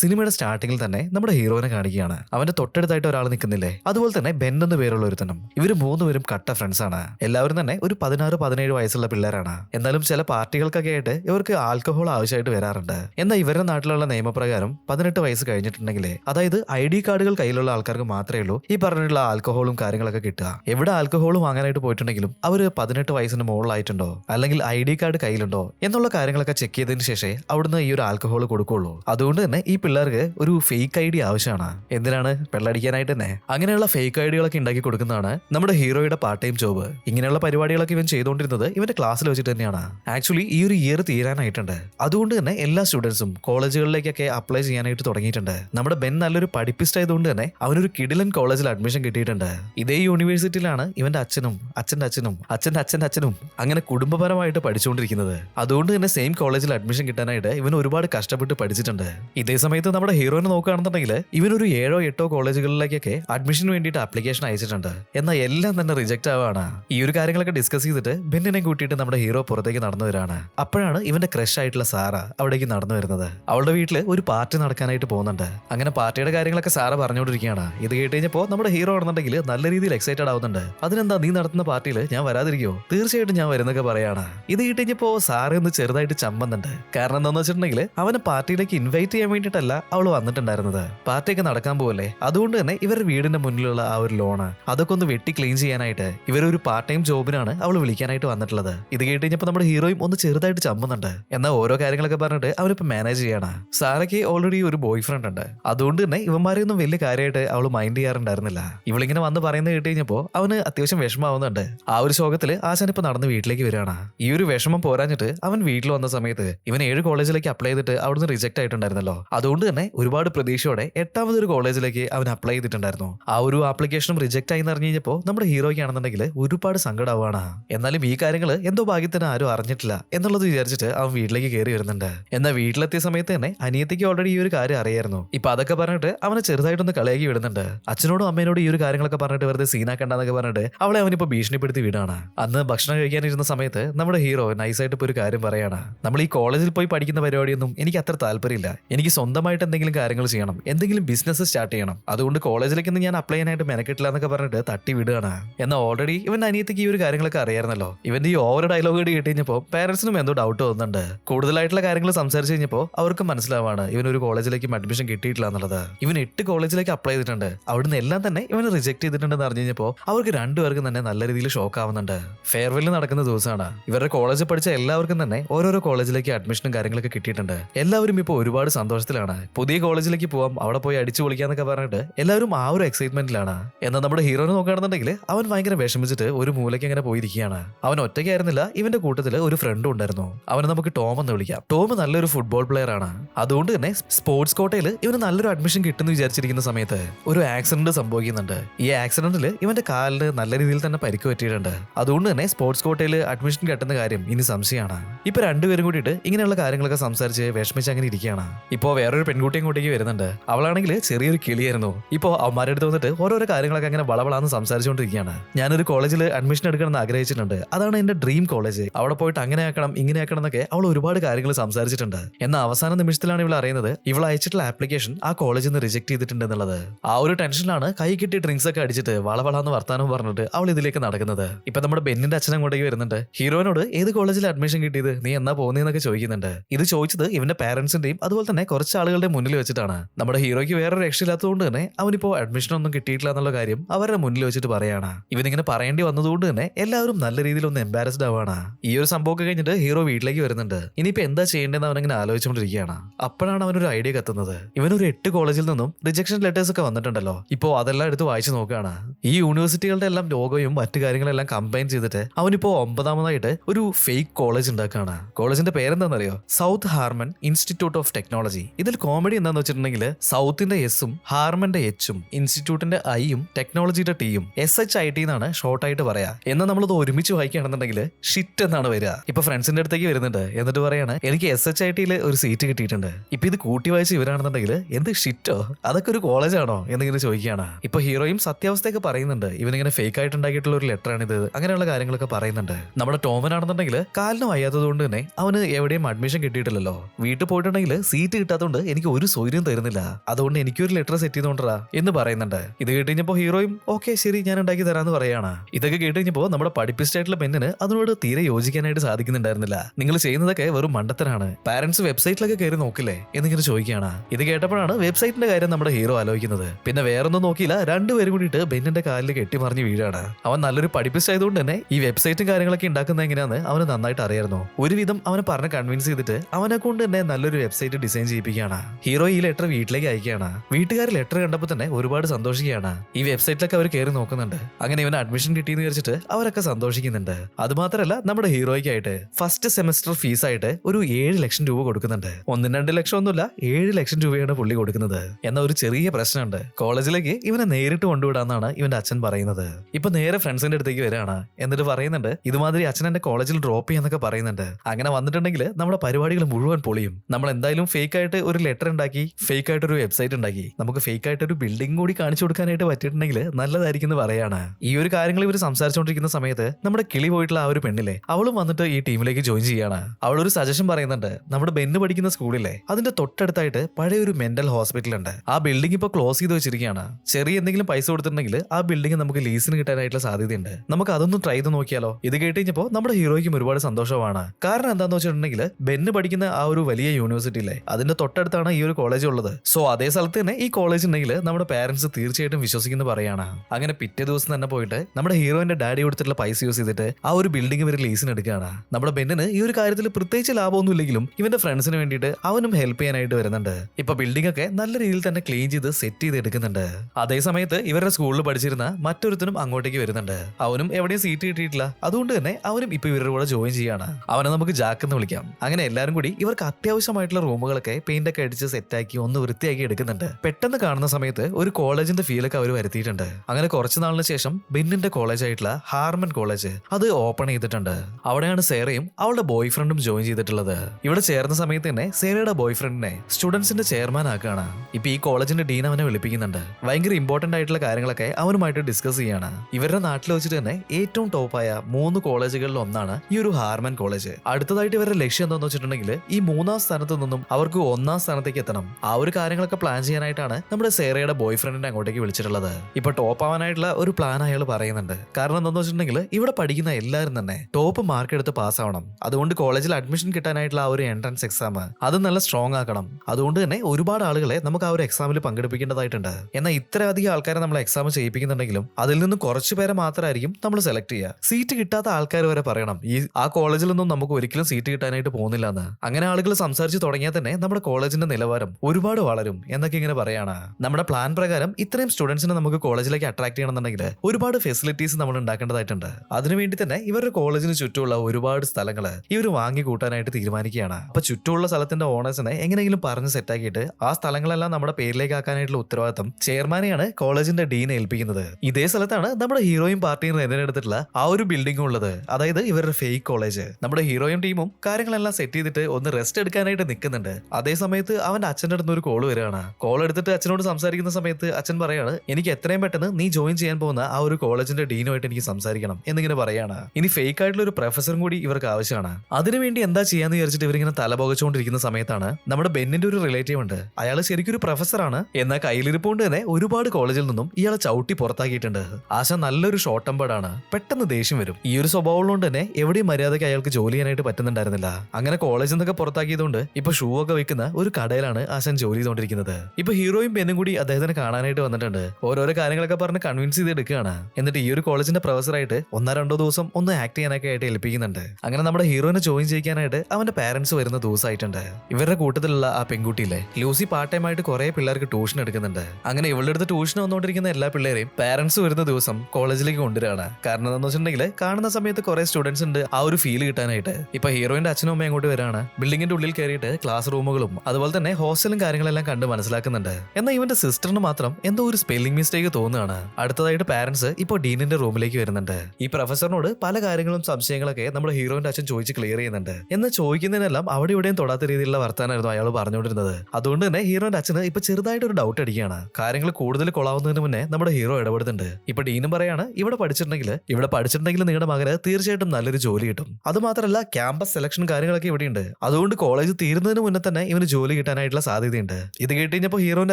സിനിമയുടെ സ്റ്റാർട്ടിങ്ങിൽ തന്നെ നമ്മുടെ ഹീറോനെ കാണിക്കുകയാണ്. അവന്റെ തൊട്ടടുത്തായിട്ട് ഒരാൾ നിൽക്കുന്നില്ലേ? അതുപോലെ തന്നെ ബെൻ എന്ന് പേരുള്ള ഒരുത്തനും. ഇവർ മൂന്നുപേരും കട്ട ഫ്രണ്ട്സ് ആണ്. എല്ലാവരും തന്നെ ഒരു പതിനാറ് പതിനേഴ് വയസ്സുള്ള പിള്ളേരാണ്. എന്നാലും ചില പാർട്ടികൾക്കൊക്കെ ആയിട്ട് ഇവർക്ക് ആൽക്കഹോൾ ആവശ്യമായിട്ട് വരാറുണ്ട്. എന്നാൽ ഇവരുടെ നാട്ടിലുള്ള നിയമപ്രകാരം പതിനെട്ട് വയസ്സ് കഴിഞ്ഞിട്ടുണ്ടെങ്കിൽ അതായത് ഐ ഡി കാർഡുകൾ കയ്യിലുള്ള ആൾക്കാർക്ക് മാത്രമേ ഉള്ളൂ ഈ പറഞ്ഞിട്ടുള്ള ആൽക്കഹോളും കാര്യങ്ങളൊക്കെ കിട്ടുക. എവിടെ ആൽക്കഹോൾ വാങ്ങാനായിട്ട് പോയിട്ടുണ്ടെങ്കിലും അവർ പതിനെട്ട് വയസ്സിന് മുകളിലായിട്ടുണ്ടോ? അല്ലെങ്കിൽ ഐ ഡി കാർഡ് കയ്യിലുണ്ടോ? എന്നുള്ള കാര്യങ്ങളൊക്കെ ചെക്ക് ചെയ്തതിന് ശേഷമേ അവിടുന്ന് ഈ ഒരു ആൽക്കഹോൾ കൊടുക്കുള്ളൂ അതുകൊണ്ട് തന്നെ ഈ പിള്ളേർക്ക് ഒരു ഫേക്ക് ഐ ഡി ആവശ്യമാണ്. എന്തിനാണ്? വെള്ളടിക്കാനായിട്ട് തന്നെ. അങ്ങനെയുള്ള ഫേക്ക് ഐഡികളൊക്കെ ഉണ്ടാക്കി കൊടുക്കുന്നതാണ് നമ്മുടെ ഹീറോയുടെ പാർട്ട് ടൈം ജോബ് ഇങ്ങനെയുള്ള പരിപാടികളൊക്കെ ഇവൻ ചെയ്തുകൊണ്ടിരുന്നത് ഇവന്റെ ക്ലാസ്സിൽ വെച്ചിട്ട് തന്നെയാണ്. ആക്ച്വലി ഈ ഒരു ഇയർ തീരാനായിട്ടുണ്ട്. അതുകൊണ്ട് തന്നെ എല്ലാ സ്റ്റുഡൻസും കോളേജുകളിലേക്കൊക്കെ അപ്ലൈ ചെയ്യാനായിട്ട് തുടങ്ങിയിട്ടുണ്ട്. നമ്മുടെ ബെൻ നല്ലൊരു പഠിപ്പിസ്റ്റ് ആയതുകൊണ്ട് തന്നെ അവനൊരു കിഡിലൻ കോളേജിൽ അഡ്മിഷൻ കിട്ടിയിട്ടുണ്ട്. ഇതേ യൂണിവേഴ്സിറ്റിയിലാണ് ഇവന്റെ അച്ഛനും അച്ഛന്റെ അച്ഛനും അച്ഛന്റെ അച്ഛന്റെ അച്ഛനും അങ്ങനെ കുടുംബപരമായിട്ട് പഠിച്ചുകൊണ്ടിരിക്കുന്നത്. അതുകൊണ്ട് തന്നെ സെയിം കോളേജിൽ അഡ്മിഷൻ കിട്ടാനായിട്ട് ഇവൻ ഒരുപാട് കഷ്ടപ്പെട്ട് പഠിച്ചിട്ടുണ്ട്. ഇതേ സമയത്ത് നമ്മുടെ ഹീറോയിനെ നോക്കുകയാണെന്നുണ്ടെങ്കിൽ ഇവനൊരു ഏഴോ എട്ടോ കോളേജുകളിലേക്കൊക്കെ അഡ്മിഷന് വേണ്ടിയിട്ട് ആപ്ലിക്കേഷൻ അയച്ചിട്ടുണ്ട്. എന്നാൽ എല്ലാം തന്നെ റിജക്ട് ആവാണ്. ഈ ഒരു കാര്യങ്ങളൊക്കെ ഡിസ്കസ് ചെയ്തിട്ട് ബെന്നിനെ കൂട്ടിയിട്ട് നമ്മുടെ ഹീറോ പുറത്തേക്ക് നടന്നു വരാണ് അപ്പോഴാണ് ഇവന്റെ ക്രഷ് ആയിട്ടുള്ള സാറ അവിടേക്ക് നടന്നു വരുന്നത്. അവളുടെ വീട്ടിൽ ഒരു പാർട്ടി നടക്കാനായിട്ട് പോകുന്നുണ്ട്. അങ്ങനെ പാർട്ടിയുടെ കാര്യങ്ങളൊക്കെ സാറ പറഞ്ഞുകൊണ്ടിരിക്കുകയാണ്. ഇത് കേട്ട് കഴിഞ്ഞപ്പോൾ നമ്മുടെ ഹീറോ ആണെന്നുണ്ടെങ്കിൽ നല്ല രീതിയിൽ എക്സൈറ്റഡ് ആവുന്നുണ്ട്. അതിനെന്താ നീ നടത്തുന്ന പാർട്ടിയിൽ ഞാൻ വരാതിരിക്കോ? തീർച്ചയായിട്ടും ഞാൻ വരുന്നൊക്കെ പറയാണ്. ഇത് കേട്ട് കഴിഞ്ഞപ്പോൾ സാറ് ഒന്ന് ചെറുതായിട്ട് ചമ്മന്നുണ്ട്. കാരണം എന്താണെന്ന് വെച്ചിട്ടുണ്ടെങ്കിൽ അവനെ പാർട്ടിയിലേക്ക് ഇൻവൈറ്റ് ചെയ്യാൻ വേണ്ടിയിട്ടല്ല അവൾ വന്നിട്ടുണ്ടായിരുന്നത്. പാർട്ടിയൊക്കെ നടക്കാൻ പോവല്ലേ? അതുകൊണ്ട് തന്നെ ഇവരുടെ വീടിന്റെ മുന്നിലുള്ള ആ ഒരു ലോണ് അതൊക്കെ ഒന്ന് വെട്ടി ക്ലീൻ ചെയ്യാനായിട്ട് ഇവരൊരു പാർട്ട് ടൈം ജോബിനാണ് അവൾ വിളിക്കാനായിട്ട് വന്നിട്ടുള്ളത്. ഇത് കേട്ട് കഴിഞ്ഞപ്പോൾ നമ്മുടെ ഹീറോയും ഒന്ന് ചെറുതായിട്ട് ചമ്മുന്നുണ്ട്. എന്നാൽ ഓരോ കാര്യങ്ങളൊക്കെ പറഞ്ഞിട്ട് അവരിപ്പോ മാനേജ് ചെയ്യാണ്. സാറയ്ക്ക് ഓൾറെഡി ഒരു ബോയ് ഫ്രണ്ട് ഉണ്ട്. അതുകൊണ്ട് തന്നെ ഇവന്മാരെ ഒന്നും വലിയ കാര്യമായിട്ട് അവൾ മൈൻഡ് ചെയ്യാറുണ്ടായിരുന്നില്ല. ഇവളിങ്ങനെ വന്ന് പറയുന്നത് കേട്ട് കഴിഞ്ഞപ്പോൾ അവന് അത്യാവശ്യം വിഷമാവുന്നുണ്ട് ആ ഒരു ശോകത്തിൽ ആശാൻ ഇപ്പൊ നടന്ന് വീട്ടിലേക്ക് വരികയാണ്. ഈ ഒരു വിഷമം പോരാഞ്ഞിട്ട് അവൻ വീട്ടിൽ വന്ന സമയത്ത് ഇവൻ ഏഴ് കോളേജിലേക്ക് അപ്ലൈ ചെയ്തിട്ട് അവിടുന്ന് റിജക്ട് ആയിട്ടുണ്ടായിരുന്നല്ലോ. അതുകൊണ്ട് തന്നെ ഒരുപാട് പ്രതീക്ഷയോടെ എട്ടാമതൊരു കോളേജിലേക്ക് അവൻ അപ്ലൈ ചെയ്തിട്ടുണ്ടായിരുന്നു. ആ ഒരു ആപ്ലിക്കേഷനും റിജക്റ്റ് ആയി അറിഞ്ഞു കഴിഞ്ഞപ്പോൾ നമ്മുടെ ഹീറോയ്ക്ക് ആണെന്നുണ്ടെങ്കിൽ ഒരുപാട് സങ്കടമാവാണ് എന്നാലും ഈ കാര്യങ്ങൾ എന്തോ ഭാഗ്യത്തിന് ആരും അറിഞ്ഞിട്ടില്ല എന്നുള്ളത് വിചാരിച്ചിട്ട് അവൻ വീട്ടിലേക്ക് കയറി വരുന്നുണ്ട്. എന്നാൽ വീട്ടിലെത്തിയ സമയത്ത് തന്നെ അനിയത്തിക്ക് ഓൾറെഡി ഈ ഒരു കാര്യം അറിയായിരുന്നു. ഇപ്പൊ അതൊക്കെ പറഞ്ഞിട്ട് അവനെ ചെറുതായിട്ടൊന്ന് കളയാക്കി വിടുന്നുണ്ട്. അച്ഛനോടും അമ്മേനോടും ഈ ഒരു കാര്യങ്ങളൊക്കെ പറഞ്ഞിട്ട് വെറുതെ സീനാക്കണ്ടെന്നൊക്കെ പറഞ്ഞിട്ട് അവളെ അവനിപ്പോ ഭീഷണിപ്പെടുത്തി വീടാണ്. അന്ന് ഭക്ഷണം കഴിക്കാനിരുന്ന സമയത്ത് നമ്മുടെ ഹീറോ നൈസായിട്ട് ഇപ്പൊ ഒരു കാര്യം പറയാണ്. നമ്മൾ ഈ കോളേജിൽ പോയി പഠിക്കുന്ന പരിപാടിയൊന്നും എനിക്ക് അത്ര താല്പര്യമില്ല. എനിക്ക് സ്വന്തമായിട്ട് എന്തെങ്കിലും കാര്യങ്ങൾ ചെയ്യണം. എന്തെങ്കിലും ബിസിനസ് സ്റ്റാർട്ട് ചെയ്യണം. അതുകൊണ്ട് കോളേജിലേക്ക് ഞാൻ അപ്ലൈ ചെയ്യാനായിട്ട് മെനക്കെട്ടില്ല എന്നൊക്കെ പറഞ്ഞിട്ട് തട്ടി വിടുകയാണ്. എന്നാൽ ഓൾറെഡി ഇവൻ അനിയത്തിക്ക് ഈ ഒരു കാര്യങ്ങളൊക്കെ അറിയായിരുന്നല്ലോ. ഇവന്റെ ഈ ഓവർ ഡയലോഗ് കൂടി കഴിഞ്ഞപ്പോൾ പാരന്റ്സിനും എന്തോ ഡൗട്ട് തോന്നുന്നുണ്ട് കൂടുതലായിട്ടുള്ള കാര്യങ്ങൾ സംസാരിച്ചു കഴിഞ്ഞപ്പോൾ അവർക്ക് മനസ്സിലാവാണ് ഇവൻ ഒരു കോളേജിലേക്കും അഡ്മിഷൻ കിട്ടിയിട്ടില്ല എന്നുള്ളത്. ഇവൻ എട്ട് കോളേജിലേക്ക് അപ്ലൈ ചെയ്തിട്ടുണ്ട്. അവിടുന്ന് എല്ലാം തന്നെ ഇവൻ റിജക്ട് ചെയ്തിട്ടുണ്ടെന്ന് അറിഞ്ഞു കഴിഞ്ഞപ്പോൾ അവർക്ക് രണ്ടുപേർക്കും തന്നെ നല്ല രീതിയിൽ ഷോക്ക് ആവുന്നുണ്ട്. ഫെയർവെൽ നടക്കുന്ന ദിവസമാണ്. ഇവരുടെ കോളേജിൽ പഠിച്ച എല്ലാവർക്കും തന്നെ ഓരോരോ കോളേജിലേക്ക് അഡ്മിഷനും കാര്യങ്ങളൊക്കെ കിട്ടിയിട്ടുണ്ട്. എല്ലാവരും ഇപ്പോൾ ഒരുപാട് സന്തോഷത്തിലാണ്. പുതിയ കോളേജിലേക്ക് പോവാം അവിടെ പോയി അടിച്ചു പൊളിക്കാന്നൊക്കെ പറഞ്ഞിട്ട് എല്ലാവരും ആ ഒരു എക്സൈറ്റ്മെന്റിലാണ് എന്നാൽ നമ്മുടെ ഹീറോനെ നോക്കുകയാണെന്നുണ്ടെങ്കിൽ അവൻ ഭയങ്കര വിഷമിച്ചിട്ട് ഒരു മൂലയ്ക്ക് അങ്ങനെ പോയിരിക്കുകയാണ്. അവൻ ഒറ്റയ്ക്കായിരുന്നില്ല ഇവന്റെ കൂട്ടത്തിൽ ഒരു ഫ്രണ്ടും ഉണ്ടായിരുന്നു. അവനെ നമുക്ക് ടോം എന്ന് വിളിക്കാം. ടോം നല്ലൊരു ഫുട്ബോൾ പ്ലെയർ ആണ്. അതുകൊണ്ട് തന്നെ സ്പോർട്സ് കോട്ടയിൽ ഇവന് നല്ലൊരു അഡ്മിഷൻ കിട്ടുമെന്ന് വിചാരിച്ചിരിക്കുന്ന സമയത്ത് ഒരു ആക്സിഡന്റ് സംഭവിക്കുന്നുണ്ട്. ഈ ആക്സിഡന്റിൽ ഇവന്റെ കാലിന് നല്ല രീതിയിൽ തന്നെ പരിക്ക് പറ്റിയിട്ടുണ്ട്. അതുകൊണ്ട് തന്നെ സ്പോർട്സ് കോട്ടയിൽ അഡ്മിഷൻ കിട്ടുന്ന കാര്യം ഇനി സംശയമാണ്. ഇപ്പൊ രണ്ടുപേരും കൂടിയിട്ട് ഇങ്ങനെയുള്ള കാര്യങ്ങളൊക്കെ സംസാരിച്ച് വിഷമിച്ച് അങ്ങനെ ഇരിക്കുകയാണ്. ഇപ്പോ വേറൊരു പെൺകുട്ടിയും കൂട്ടിക്ക് വരുന്നുണ്ട്. അവളാണെങ്കിൽ ചെറിയൊരു കിളിയായിരുന്നു. ഇപ്പോ അവന്മാരുടെ അടുത്ത് വന്നിട്ട് ഓരോരോ കാര്യങ്ങളൊക്കെ അങ്ങനെ വളവളാന്ന് സംസാരിച്ചുകൊണ്ടിരിക്കുകയാണ്. ഞാനൊരു കോളേജിൽ അഡ്മിഷൻ എടുക്കണമെന്ന് ആഗ്രഹിച്ചിട്ടുണ്ട്. അതാണ് എന്റെ ഡ്രീം കോളേജ് അവിടെ പോയിട്ട് അങ്ങനെ ആക്കണം ഇങ്ങനെ ആക്കണം എന്നൊക്കെ അവൾ ഒരുപാട് കാര്യങ്ങൾ സംസാരിച്ചിട്ടുണ്ട്. എന്നാൽ അവസാന നിമിഷത്തിലാണ് ഇവൾ അറിയുന്നത് ഇവൾ അയച്ചിട്ടുള്ള ആപ്ലിക്കേഷൻ ആ കോളേജിൽ നിന്ന് റിജക്ട് ചെയ്തിട്ടുണ്ട് എന്നുള്ളത്. ആ ഒരു ടെൻഷനിലാണ് കൈ കിട്ടി ഡ്രിങ്ക്സ് ഒക്കെ അടിച്ചിട്ട് വളവളാന്ന് വർത്താനം പറഞ്ഞിട്ട് അവൾ ഇതിലേക്ക് നടക്കുന്നത്. ഇപ്പൊ നമ്മുടെ ബെന്നിന്റെ അച്ഛനും കൂടെ വരുന്നുണ്ട്. ഹീറോനോട് ഏത് കോളേജിൽ അഡ്മിഷൻ കിട്ടിയത്? നീ എന്നാ പോകുന്നതെന്നൊക്കെ ചോദിക്കുന്നുണ്ട്. ഇത് ചോദിച്ചത് ഇവന്റെ പാരന്റ്സിന്റെയും അതുപോലെ തന്നെ കുറച്ച് ആളുകൾ ആളുകളുടെ മുന്നിൽ വെച്ചിട്ടാണ്. നമ്മുടെ ഹീറോയ്ക്ക് വേറെ രക്ഷയില്ലാത്തതുകൊണ്ട് തന്നെ അവനിപ്പോ അഡ്മിഷൻ ഒന്നും കിട്ടിയിട്ടില്ല എന്നുള്ള കാര്യം അവരുടെ മുന്നിൽ വെച്ചിട്ട് പറയാണ്. ഇവനിങ്ങനെ പറയേണ്ടി വന്നതുകൊണ്ട് തന്നെ എല്ലാവരും നല്ല രീതിയിൽ ഒന്ന് എംബാരസ്ഡ് ആവാണ് ഈ ഒരു സംഭവം കഴിഞ്ഞിട്ട് ഹീറോ വീട്ടിലേക്ക് വരുന്നുണ്ട്. ഇനിയിപ്പോ എന്താ ചെയ്യേണ്ടതെന്ന് അവനിങ്ങനെ ആലോചിച്ചുകൊണ്ടിരിക്കുകയാണ്. അപ്പോഴാണ് അവനൊരു ഐഡിയ കത്തുന്നത്. ഇവനൊരു എട്ട് കോളേജിൽ നിന്നും റിജക്ഷൻ ലെറ്റേഴ്സ് ഒക്കെ വന്നിട്ടുണ്ടല്ലോ. ഇപ്പോ അതെല്ലാം എടുത്ത് വായിച്ചു നോക്കുകയാണ്. ഈ യൂണിവേഴ്സിറ്റികളുടെ എല്ലാം ലോഗോയും മറ്റു കാര്യങ്ങളെല്ലാം കമ്പൈൻ ചെയ്തിട്ട് അവനിപ്പോ ഒമ്പതാമതായിട്ട് ഒരു ഫേക്ക് കോളേജ് ഉണ്ടാക്കുകയാണ്. കോളേജിന്റെ പേരെന്താണെന്നറിയോ? South Harmon Institute of Technology ഇതിൽ കോമഡി എന്താന്ന് വെച്ചിട്ടുണ്ടെങ്കിൽ സൗത്തിന്റെ എസും ഹാർമന്റെ എച്ചും ഇൻസ്റ്റിറ്റ്യൂട്ടിന്റെ ഐയും ടെക്നോളജിയുടെ ടിയും എസ് എച്ച് ഐ ടി എന്നാണ് ഷോർട്ട് ആയിട്ട് പറയാ. എന്നാൽ നമ്മളത് ഒരുമിച്ച് വായിക്കുകയാണെന്നുണ്ടെങ്കിൽ ഷിറ്റ് എന്നാണ് വരിക. ഇപ്പൊ ഫ്രണ്ട്സിന്റെ അടുത്തേക്ക് വരുന്നുണ്ട്. എന്നിട്ട് പറയാണ് എനിക്ക് എസ് എച്ച് ഐ ടിയിൽ ഒരു സീറ്റ് കിട്ടിയിട്ടുണ്ട്. ഇപ്പൊ ഇത് കൂട്ടി വായിച്ച് ഇവരാണെന്നുണ്ടെങ്കിൽ എന്ത് ഷിറ്റോ അതൊക്കെ ഒരു കോളേജാണോ എന്നിങ്ങനെ ചോദിക്കുകയാണ്. ഇപ്പൊ ഹീറോയും സത്യാവസ്ഥയൊക്കെ പറയുന്നുണ്ട്. ഇവനിങ്ങനെ ഫേക്ക് ആയിട്ട് ഉണ്ടാക്കിയിട്ടുള്ള ഒരു ലെറ്റർ ആണ് ഇത് അങ്ങനെയുള്ള കാര്യങ്ങളൊക്കെ പറയുന്നുണ്ട്. നമ്മുടെ ടോമനാണെന്നുണ്ടെങ്കിൽ കാലിന് വയ്യാത്തത് കൊണ്ട് തന്നെ അവന് എവിടെയും അഡ്മിഷൻ കിട്ടിയിട്ടില്ലല്ലോ. വീട്ടിൽ പോയിട്ടുണ്ടെങ്കിൽ സീറ്റ് കിട്ടാത്തതുകൊണ്ട് എനിക്ക് ഒരു സൗകര്യം തരുന്നില്ല. അതുകൊണ്ട് എനിക്കൊരു ലെറ്റർ സെറ്റ് ചെയ്തോണ്ടറാ എന്ന് പറയുന്നുണ്ട്. ഇത് കേട്ട് കഴിഞ്ഞപ്പോ ഹീറോയും ഓക്കെ ശരി ഞാൻ ഉണ്ടാക്കി തരാന്ന് പറയാണ്. ഇതൊക്കെ കേട്ട് കഴിഞ്ഞപ്പോ നമ്മുടെ പഠിപ്പിസ്റ്റായിട്ടുള്ള പെണ്ണിന് അതിനോട് തീരെ യോജിക്കാനായിട്ട് സാധിക്കുന്നുണ്ടായിരുന്നില്ല. നിങ്ങൾ ചെയ്യുന്നതൊക്കെ വെറും മണ്ടത്തരാണ്. പാരന്റ്സ് വെബ്സൈറ്റിലൊക്കെ കയറി നോക്കില്ലേ എന്നിങ്ങനെ ചോദിക്കുകയാണ്. ഇത് കേട്ടപ്പോഴാണ് വെബ്സൈറ്റിന്റെ കാര്യം നമ്മുടെ ഹീറോ ആലോചിക്കുന്നത്. പിന്നെ വേറൊന്നും നോക്കിയില്ല രണ്ടുപേരും കൂടിയിട്ട് ബെന്നിന്റെ കാലിൽ കെട്ടിമറിഞ്ഞ് വീഴാണ്. അവൻ നല്ലൊരു പഠിപ്പിസ്റ്റ് ആയതുകൊണ്ട് തന്നെ ഈ വെബ്സൈറ്റും കാര്യങ്ങളൊക്കെ ഉണ്ടാക്കുന്നത് എങ്ങനെയാന്ന് അവന് നന്നായിട്ട് അറിയായിരുന്നു. ഒരുവിധം അവനെ പറഞ്ഞ് കൺവിൻസ് ചെയ്തിട്ട് അവനെ കൊണ്ട് തന്നെ നല്ലൊരു വെബ്സൈറ്റ് ഡിസൈൻ ചെയ്യിപ്പിക്കുകയാണ്. ഹീറോ ഈ ലെറ്റർ വീട്ടിലേക്ക് അയക്കുകയാണ്. വീട്ടുകാർ ലെറ്റർ കണ്ടപ്പോൾ തന്നെ ഒരുപാട് സന്തോഷിക്കുകയാണ്. ഈ വെബ്സൈറ്റിലൊക്കെ അവർ കയറി നോക്കുന്നുണ്ട്. അങ്ങനെ ഇവന് അഡ്മിഷൻ കിട്ടിയെന്ന് വിചാരിച്ചിട്ട് അവരൊക്കെ സന്തോഷിക്കുന്നുണ്ട്. അത് മാത്രമല്ല നമ്മുടെ ഹീറോയ്ക്കായിട്ട് ഫസ്റ്റ് സെമസ്റ്റർ ഫീസ് ആയിട്ട് ഒരു ഏഴ് ലക്ഷം രൂപ കൊടുക്കുന്നുണ്ട്. ഒന്നും രണ്ട് ലക്ഷം ഒന്നുമില്ല ഏഴ് ലക്ഷം രൂപയാണ് പുള്ളി കൊടുക്കുന്നത്. എന്ന ഒരു ചെറിയ പ്രശ്നമുണ്ട്. കോളേജിലേക്ക് ഇവനെ നേരിട്ട് കൊണ്ടുവിടാന്നാണ് ഇവന്റെ അച്ഛൻ പറയുന്നത്. ഇപ്പൊ നേരെ ഫ്രണ്ട്സിന്റെ അടുത്തേക്ക് വരികയാണ്. എന്നിട്ട് പറയുന്നുണ്ട് ഇതുമാതിരി അച്ഛൻ എന്റെ കോളേജിൽ ഡ്രോപ്പ് ചെയ്യാന്നൊക്കെ പറയുന്നുണ്ട്. അങ്ങനെ വന്നിട്ടുണ്ടെങ്കിൽ നമ്മുടെ പരിപാടികൾ മുഴുവൻ പൊളിയും. നമ്മൾ എന്തായാലും ഫേക്ക് ആയിട്ട് ഒരു ലെറ്റർ ഉണ്ടാക്കി ഫേക്ക് ആയിട്ടൊരു വെബ്സൈറ്റ് ഉണ്ടാക്കി. നമുക്ക് ഫേക്ക് ആയിട്ടൊരു ബിൽഡിംഗ് കൂടി കാണിച്ചു കൊടുക്കാനായിട്ട് പറ്റിയിട്ടുണ്ടെങ്കിൽ നല്ലതായിരിക്കും എന്ന് പറയാണ്. ഈ ഒരു കാര്യങ്ങൾ ഇവർ സംസാരിച്ചുകൊണ്ടിരിക്കുന്ന സമയത്ത് നമ്മുടെ കിളി പോയിട്ടുള്ള ആ ഒരു പെണ്ണില്ലേ അവളും വന്നിട്ട് ഈ ടീമിലേക്ക് ജോയിൻ ചെയ്യാണ്. അവൾ ഒരു സജഷൻ പറയുന്നുണ്ട് നമ്മുടെ ബെന്ന് പഠിക്കുന്ന സ്കൂളിലെ അതിന്റെ തൊട്ടടുത്തായിട്ട് പഴയ ഒരു മെന്റൽ ഹോസ്പിറ്റൽ ഉണ്ട്. ആ ബിൽഡിംഗ് ഇപ്പൊ ക്ലോസ് ചെയ്ത് വെച്ചിരിക്കുകയാണ്. ചെറിയ എന്തെങ്കിലും പൈസ കൊടുത്തിട്ടുണ്ടെങ്കിൽ ആ ബിൽഡിംഗ് നമുക്ക് ലീസിന് കിട്ടാനായിട്ടുള്ള സാധ്യതയുണ്ട്. നമുക്ക് അതൊന്നും ട്രൈ ചെയ്ത് നോക്കിയാലോ? ഇത് കേട്ടിപ്പോ നമ്മുടെ ഹീറോയ്ക്കും ഒരുപാട് സന്തോഷമാണ്. കാരണം എന്താണെന്ന് വെച്ചിട്ടുണ്ടെങ്കിൽ ബെന്ന് പഠിക്കുന്ന ആ ഒരു വലിയ യൂണിവേഴ്സിറ്റിയിലെ അതിന്റെ തൊട്ടടുത്താണ് ഈ ഒരു കോളേജ് ഉള്ളത്. സോ അതേ സ്ഥലത്ത് തന്നെ ഈ കോളേജ് ഉണ്ടെങ്കിൽ നമ്മുടെ പാരന്റ്സ് തീർച്ചയായിട്ടും വിശ്വസിക്കുന്നു പറയാണ്. അങ്ങനെ പിറ്റേ ദിവസം തന്നെ പോയിട്ട് നമ്മുടെ ഹീറോയിന്റെ ഡാഡി കൊടുത്തിട്ടുള്ള പൈസ യൂസ് ചെയ്തിട്ട് ആ ഒരു ബിൽഡിംഗ് ഇവർ ലീസിന് എടുക്കുകയാണ്. നമ്മുടെ ബെന്നിന് ഈ ഒരു കാര്യത്തിൽ പ്രത്യേകിച്ച് ലാഭമൊന്നും ഇല്ലെങ്കിലും ഇവന്റെ ഫ്രണ്ട്സിന് വേണ്ടിയിട്ട് അവനും ഹെൽപ്പ് ചെയ്യാനായിട്ട് വരുന്നുണ്ട്. ഇപ്പൊ ബിൽഡിംഗ് ഒക്കെ നല്ല രീതിയിൽ തന്നെ ക്ലീൻ ചെയ്ത് സെറ്റ് ചെയ്ത് എടുക്കുന്നുണ്ട്. അതേ സമയത്ത് ഇവരുടെ സ്കൂളിൽ പഠിച്ചിരുന്ന മറ്റൊരുത്തനും അങ്ങോട്ടേക്ക് വരുന്നുണ്ട്. അവനും എവിടെയും സീറ്റ് കിട്ടിയിട്ടില്ല. അതുകൊണ്ട് തന്നെ അവനും ഇപ്പൊ ഇവരുടെ കൂടെ ജോയിൻ ചെയ്യാണ്. അവനെ നമുക്ക് ജാക്ക് എന്ന് വിളിക്കാം. അങ്ങനെ എല്ലാവരും കൂടി ഇവർക്ക് അത്യാവശ്യമായിട്ടുള്ള റൂമുകളൊക്കെ പെയിന്റ് ഒക്കെ അടിച്ച് സെറ്റാക്കി ഒന്ന് വൃത്തിയാക്കി എടുക്കുന്നുണ്ട്. പെട്ടെന്ന് കാണുന്ന സമയത്ത് ഒരു കോളേജിന്റെ ഫീലൊക്കെ അവർ വരുത്തിയിട്ടുണ്ട്. അങ്ങനെ കുറച്ച് നാളിന് ശേഷം ബെന്നിന്റെ കോളേജ് ആയിട്ടുള്ള ഹാർമൻ കോളേജ് അത് ഓപ്പൺ ചെയ്തിട്ടുണ്ട്. അവിടെയാണ് സേറയും അവളുടെ ബോയ് ഫ്രണ്ടും ജോയിൻ ചെയ്തിട്ടുള്ളത്. ഇവിടെ ചേർന്ന സമയത്ത് തന്നെ സേറയുടെ ബോയ് ഫ്രണ്ടിനെ സ്റ്റുഡൻസിന്റെ ചെയർമാൻ ആക്കുകയാണ്. ഇപ്പൊ ഈ കോളേജിന്റെ ഡീൻ അവനെ വിളിപ്പിക്കുന്നുണ്ട്. ഭയങ്കര ഇമ്പോർട്ടന്റ് ആയിട്ടുള്ള കാര്യങ്ങളൊക്കെ അവനുമായിട്ട് ഡിസ്കസ് ചെയ്യാണ്. ഇവരുടെ നാട്ടിൽ വെച്ചിട്ട് തന്നെ ഏറ്റവും ടോപ്പായ മൂന്ന് കോളേജുകളിൽ ഒന്നാണ് ഈ ഒരു ഹാർമൻ കോളേജ് അടുത്തതായിട്ട് ഇവരുടെ ലക്ഷ്യം എന്താണെന്ന് വെച്ചിട്ടുണ്ടെങ്കിൽ ഈ മൂന്നാം സ്ഥാനത്ത് നിന്നും അവർക്ക് ഒന്നാം സ്ഥാനത്തേക്ക് എത്തണം ആ ഒരു കാര്യങ്ങളൊക്കെ പ്ലാൻ ചെയ്യാനായിട്ടാണ് നമ്മുടെ സേറയുടെ ബോയ് ഫ്രണ്ടിനെ അങ്ങോട്ടേക്ക് വിളിച്ചിട്ടുള്ളത്. ഇപ്പൊ ടോപ്പ് ആവാനായിട്ടുള്ള ഒരു പ്ലാൻ അയാൾ പറയുന്നുണ്ട്. കാരണം എന്താണെന്ന് വെച്ചിട്ടുണ്ടെങ്കിൽ ഇവിടെ പഠിക്കുന്ന എല്ലാവരും തന്നെ ടോപ്പ് മാർക്ക് എടുത്ത് പാസ് ആവണം. അതുകൊണ്ട് കോളേജിൽ അഡ്മിഷൻ കിട്ടാനായിട്ടുള്ള ആ ഒരു എൻട്രൻസ് എക്സാം അത് നല്ല സ്ട്രോങ് ആക്കണം. അതുകൊണ്ട് തന്നെ ഒരുപാട് ആളുകളെ നമുക്ക് ആ ഒരു എക്സാമിൽ പങ്കെടുപ്പിക്കേണ്ടതായിട്ടുണ്ട്. എന്നാൽ ഇത്രയധികം ആൾക്കാരെ നമ്മൾ എക്സാം ചെയ്യിപ്പിക്കുന്നുണ്ടെങ്കിലും അതിൽ നിന്ന് കുറച്ച് പേരെ മാത്രമായിരിക്കും നമ്മൾ സെലക്ട് ചെയ്യുക. സീറ്റ് കിട്ടാത്ത ആൾക്കാർ വരെ പറയണം. ഈ ആ കോളേജിലൊന്നും നമുക്ക് ഒരിക്കലും സീറ്റ് കിട്ടാനായിട്ട് പോകുന്നില്ല എന്ന്. അങ്ങനെ ആളുകൾ സംസാരിച്ച് തുടങ്ങിയാൽ തന്നെ നമ്മുടെ കോളേജിന്റെ നിലവാരം ഒരുപാട് വളരും എന്നൊക്കെ ഇങ്ങനെ പറയാണ്. നമ്മുടെ പ്ലാൻ പ്രകാരം ഇത്രയും സ്റ്റുഡൻസിനെ നമുക്ക് കോളേജിലേക്ക് അട്രാക്ട് ചെയ്യണമെന്നുണ്ടെങ്കിൽ ഒരുപാട് ഫെസിലിറ്റീസ് നമ്മൾ ഉണ്ടാക്കേണ്ടതായിട്ടുണ്ട്. അതിനുവേണ്ടി തന്നെ ഇവരുടെ കോളേജിന് ചുറ്റുമുള്ള ഒരുപാട് സ്ഥലങ്ങൾ ഇവർ വാങ്ങി കൂട്ടാനായിട്ട് തീരുമാനിക്കുകയാണ്. അപ്പൊ ചുറ്റുമുള്ള സ്ഥലത്തിന്റെ ഓണേഴ്സിനെ എങ്ങനെയെങ്കിലും പറഞ്ഞ് സെറ്റാക്കിയിട്ട് ആ സ്ഥലങ്ങളെല്ലാം നമ്മുടെ പേരിലേക്ക് ആക്കാനായിട്ടുള്ള ഉത്തരവാദിത്തം ചെയർമാനെയാണ് കോളേജിന്റെ ഡീനെ ഏൽപ്പിക്കുന്നത്. ഇതേ സ്ഥലത്താണ് നമ്മുടെ ഹീറോയും പാർട്ടിയും തിരഞ്ഞെടുത്തിട്ടുള്ള ആ ഒരു ബിൽഡിംഗും ഉള്ളത്. അതായത് ഇവരുടെ ഫേക്ക് കോളേജ് നമ്മുടെ ഹീറോയും ടീമും കാര്യങ്ങളെല്ലാം സെറ്റ് ചെയ്തിട്ട് ഒന്ന് റെസ്റ്റ് എടുക്കാനായിട്ട് നിൽക്കുന്നുണ്ട്. അതേ സമയത്ത് അവന്റെ അച്ഛന്റെ അടുത്ത് ഒരു കോൾ വരികയാണ്. കോൾ എടുത്തിട്ട് അച്ഛനോട് സംസാരിക്കുന്ന സമയത്ത് അച്ഛൻ പറയാണ് എനിക്ക് എത്രയും പെട്ടെന്ന് നീ ജോയിൻ ചെയ്യാൻ പോകുന്ന ആ ഒരു കോളേജിന്റെ ഡീനുമായിട്ട് എനിക്ക് സംസാരിക്കണം എന്നിങ്ങനെ പറയാണ്. ഇനി ഫേക്ക് ആയിട്ടുള്ള ഒരു പ്രൊഫസറും കൂടി ഇവർക്ക് ആവശ്യമാണ്. അതിനുവേണ്ടി എന്താ ചെയ്യാന്ന് വിചാരിച്ചിട്ട് ഇവരിങ്ങനെ തലപോകച്ചുകൊണ്ടിരിക്കുന്ന സമയത്താണ് നമ്മുടെ ബെന്നിന്റെ ഒരു റിലേറ്റീവ് ഉണ്ട്. അയാൾ ശരിക്കും ഒരു പ്രൊഫസറാണ് എന്നാൽ കയ്യിലിരിപ്പുകൊണ്ട് തന്നെ ഒരുപാട് കോളേജിൽ നിന്നും ഇയാളെ ചവിട്ടി പുറത്താക്കിയിട്ടുണ്ട്. ആശ നല്ലൊരു ഷോർട്ട് ടെമ്പേർഡാണ് പെട്ടെന്ന് ദേഷ്യം വരും. ഈ ഒരു സ്വഭാവം കൊണ്ട് തന്നെ എവിടെയും മര്യാദയ്ക്ക് അയാൾക്ക് ജോലി ചെയ്യാനായിട്ട് പറ്റുന്നുണ്ടായിരുന്നില്ല. അങ്ങനെ കോളേജിൽ നിന്നൊക്കെ പുറത്താക്കിയതുകൊണ്ട് ഇപ്പൊ ഷൂ ഒക്കെ വെക്കുന്ന ഒരു കടയിലാണ് ആശാൻ ജോലി ചെയ്തുകൊണ്ടിരിക്കുന്നത് ഇപ്പൊ ഹീറോയും പെന്നും കൂടി അദ്ദേഹത്തിന് കാണാനായിട്ട് വന്നിട്ടുണ്ട്. ഓരോരോ കാര്യങ്ങളൊക്കെ പറഞ്ഞ് കൺവിൻസ് ചെയ്തെടുക്കുകയാണ് എന്നിട്ട് ഈ ഒരു കോളേജിന്റെ പ്രൊഫസറായിട്ട് ഒന്നോ രണ്ടോ ദിവസം ഒന്ന് ആക്ട് ചെയ്യാനൊക്കെ ആയിട്ട് ഏൽപ്പിക്കുന്നുണ്ട്. അങ്ങനെ നമ്മുടെ ഹീറോയിനെ ജോയിൻ ചെയ്യാനായിട്ട് അവന്റെ പാരന്റ്സ് വരുന്ന ദിവസമായിട്ടുണ്ട്. ഇവരുടെ കൂട്ടത്തിലുള്ള ആ പെൺകുട്ടിയിലെ ലൂസി പാർട്ട് ടൈം ആയിട്ട് കുറെ പിള്ളേർക്ക് ട്യൂഷൻ എടുക്കുന്നുണ്ട്. അങ്ങനെ ഇവളുടെ അടുത്ത് ട്യൂഷൻ വന്നുകൊണ്ടിരിക്കുന്ന എല്ലാ പിള്ളേരെയും പാരന്റ്സ് വരുന്ന ദിവസം കോളേജിലേക്ക് കൊണ്ടുവരാണ് കാരണം എന്താണെന്ന് വെച്ചിട്ടുണ്ടെങ്കിൽ കാണുന്ന സമയത്ത് കുറെ സ്റ്റുഡൻസ് ഉണ്ട് ആ ഒരു ഫീൽ കിട്ടാനായിട്ട്. ഇപ്പൊ ഹീറോയിന്റെ അച്ഛനും അമ്മയും അങ്ങോട്ട് വരാണ് ബിൽഡിങ്ങിന്റെ ഉള്ളിൽ കയറിയിട്ട് ക്ലാസ് റൂമുകളും അതുപോലെ തന്നെ ഹോസ്റ്റലും കാര്യങ്ങളെല്ലാം കണ്ട് മനസ്സിലാക്കുന്നുണ്ട്. എന്നാൽ ഇവന്റെ സിസ്റ്ററിന് മാത്രം എന്തോ ഒരു സ്പെല്ലിംഗ് മിസ്റ്റേക്ക് തോന്നുകയാണ്. അടുത്തതായിട്ട് പാരന്റ്സ് ഇപ്പോൾ ഡീനിന്റെ റൂമിലേക്ക് വരുന്നുണ്ട്. ഈ പ്രൊഫസറിനോട് പല കാര്യങ്ങളും സംശയങ്ങളൊക്കെ നമ്മുടെ ഹീറോയിന്റെ അച്ഛൻ ചോദിച്ച് ക്ലിയർ ചെയ്യുന്നുണ്ട്. എന്ന് ചോദിക്കുന്നതിനെല്ലാം അവിടെ ഇവിടെയും തൊടാത്ത രീതിയിലുള്ള വർത്താനായിരുന്നു അയാൾ പറഞ്ഞുകൊണ്ടിരുന്നത്. അതുകൊണ്ട് തന്നെ ഹീറോയിന്റെ അച്ഛന് ഇപ്പൊ ചെറുതായിട്ട് ഒരു ഡൗട്ട് അടിക്കുകയാണ്. കാര്യങ്ങൾ കൂടുതൽ കൊളാവുന്നതിന് മുന്നേ നമ്മുടെ ഹീറോ ഇടപെടുന്നുണ്ട്. ഇപ്പൊ ഡീനും പറയാണ് ഇവിടെ പഠിച്ചിട്ടുണ്ടെങ്കിൽ ഇവിടെ പഠിച്ചിട്ടുണ്ടെങ്കിൽ നിങ്ങളുടെ മകന് തീർച്ചയായിട്ടും നല്ലൊരു ജോലി കിട്ടും. അത് മാത്രമല്ല ക്യാമ്പസ് സെലക്ഷൻ കാര്യങ്ങളൊക്കെ ഇവിടെയുണ്ട്. അതുകൊണ്ട് കോളേജ് തീരുന്നതിന് മുന്നേ തന്നെ ഇവന് ജോലി കിട്ടാനായിട്ടുള്ള സാധ്യതയുണ്ട്. ഇത് കേട്ട് കഴിഞ്ഞപ്പോൾ ഹീറോന്റെ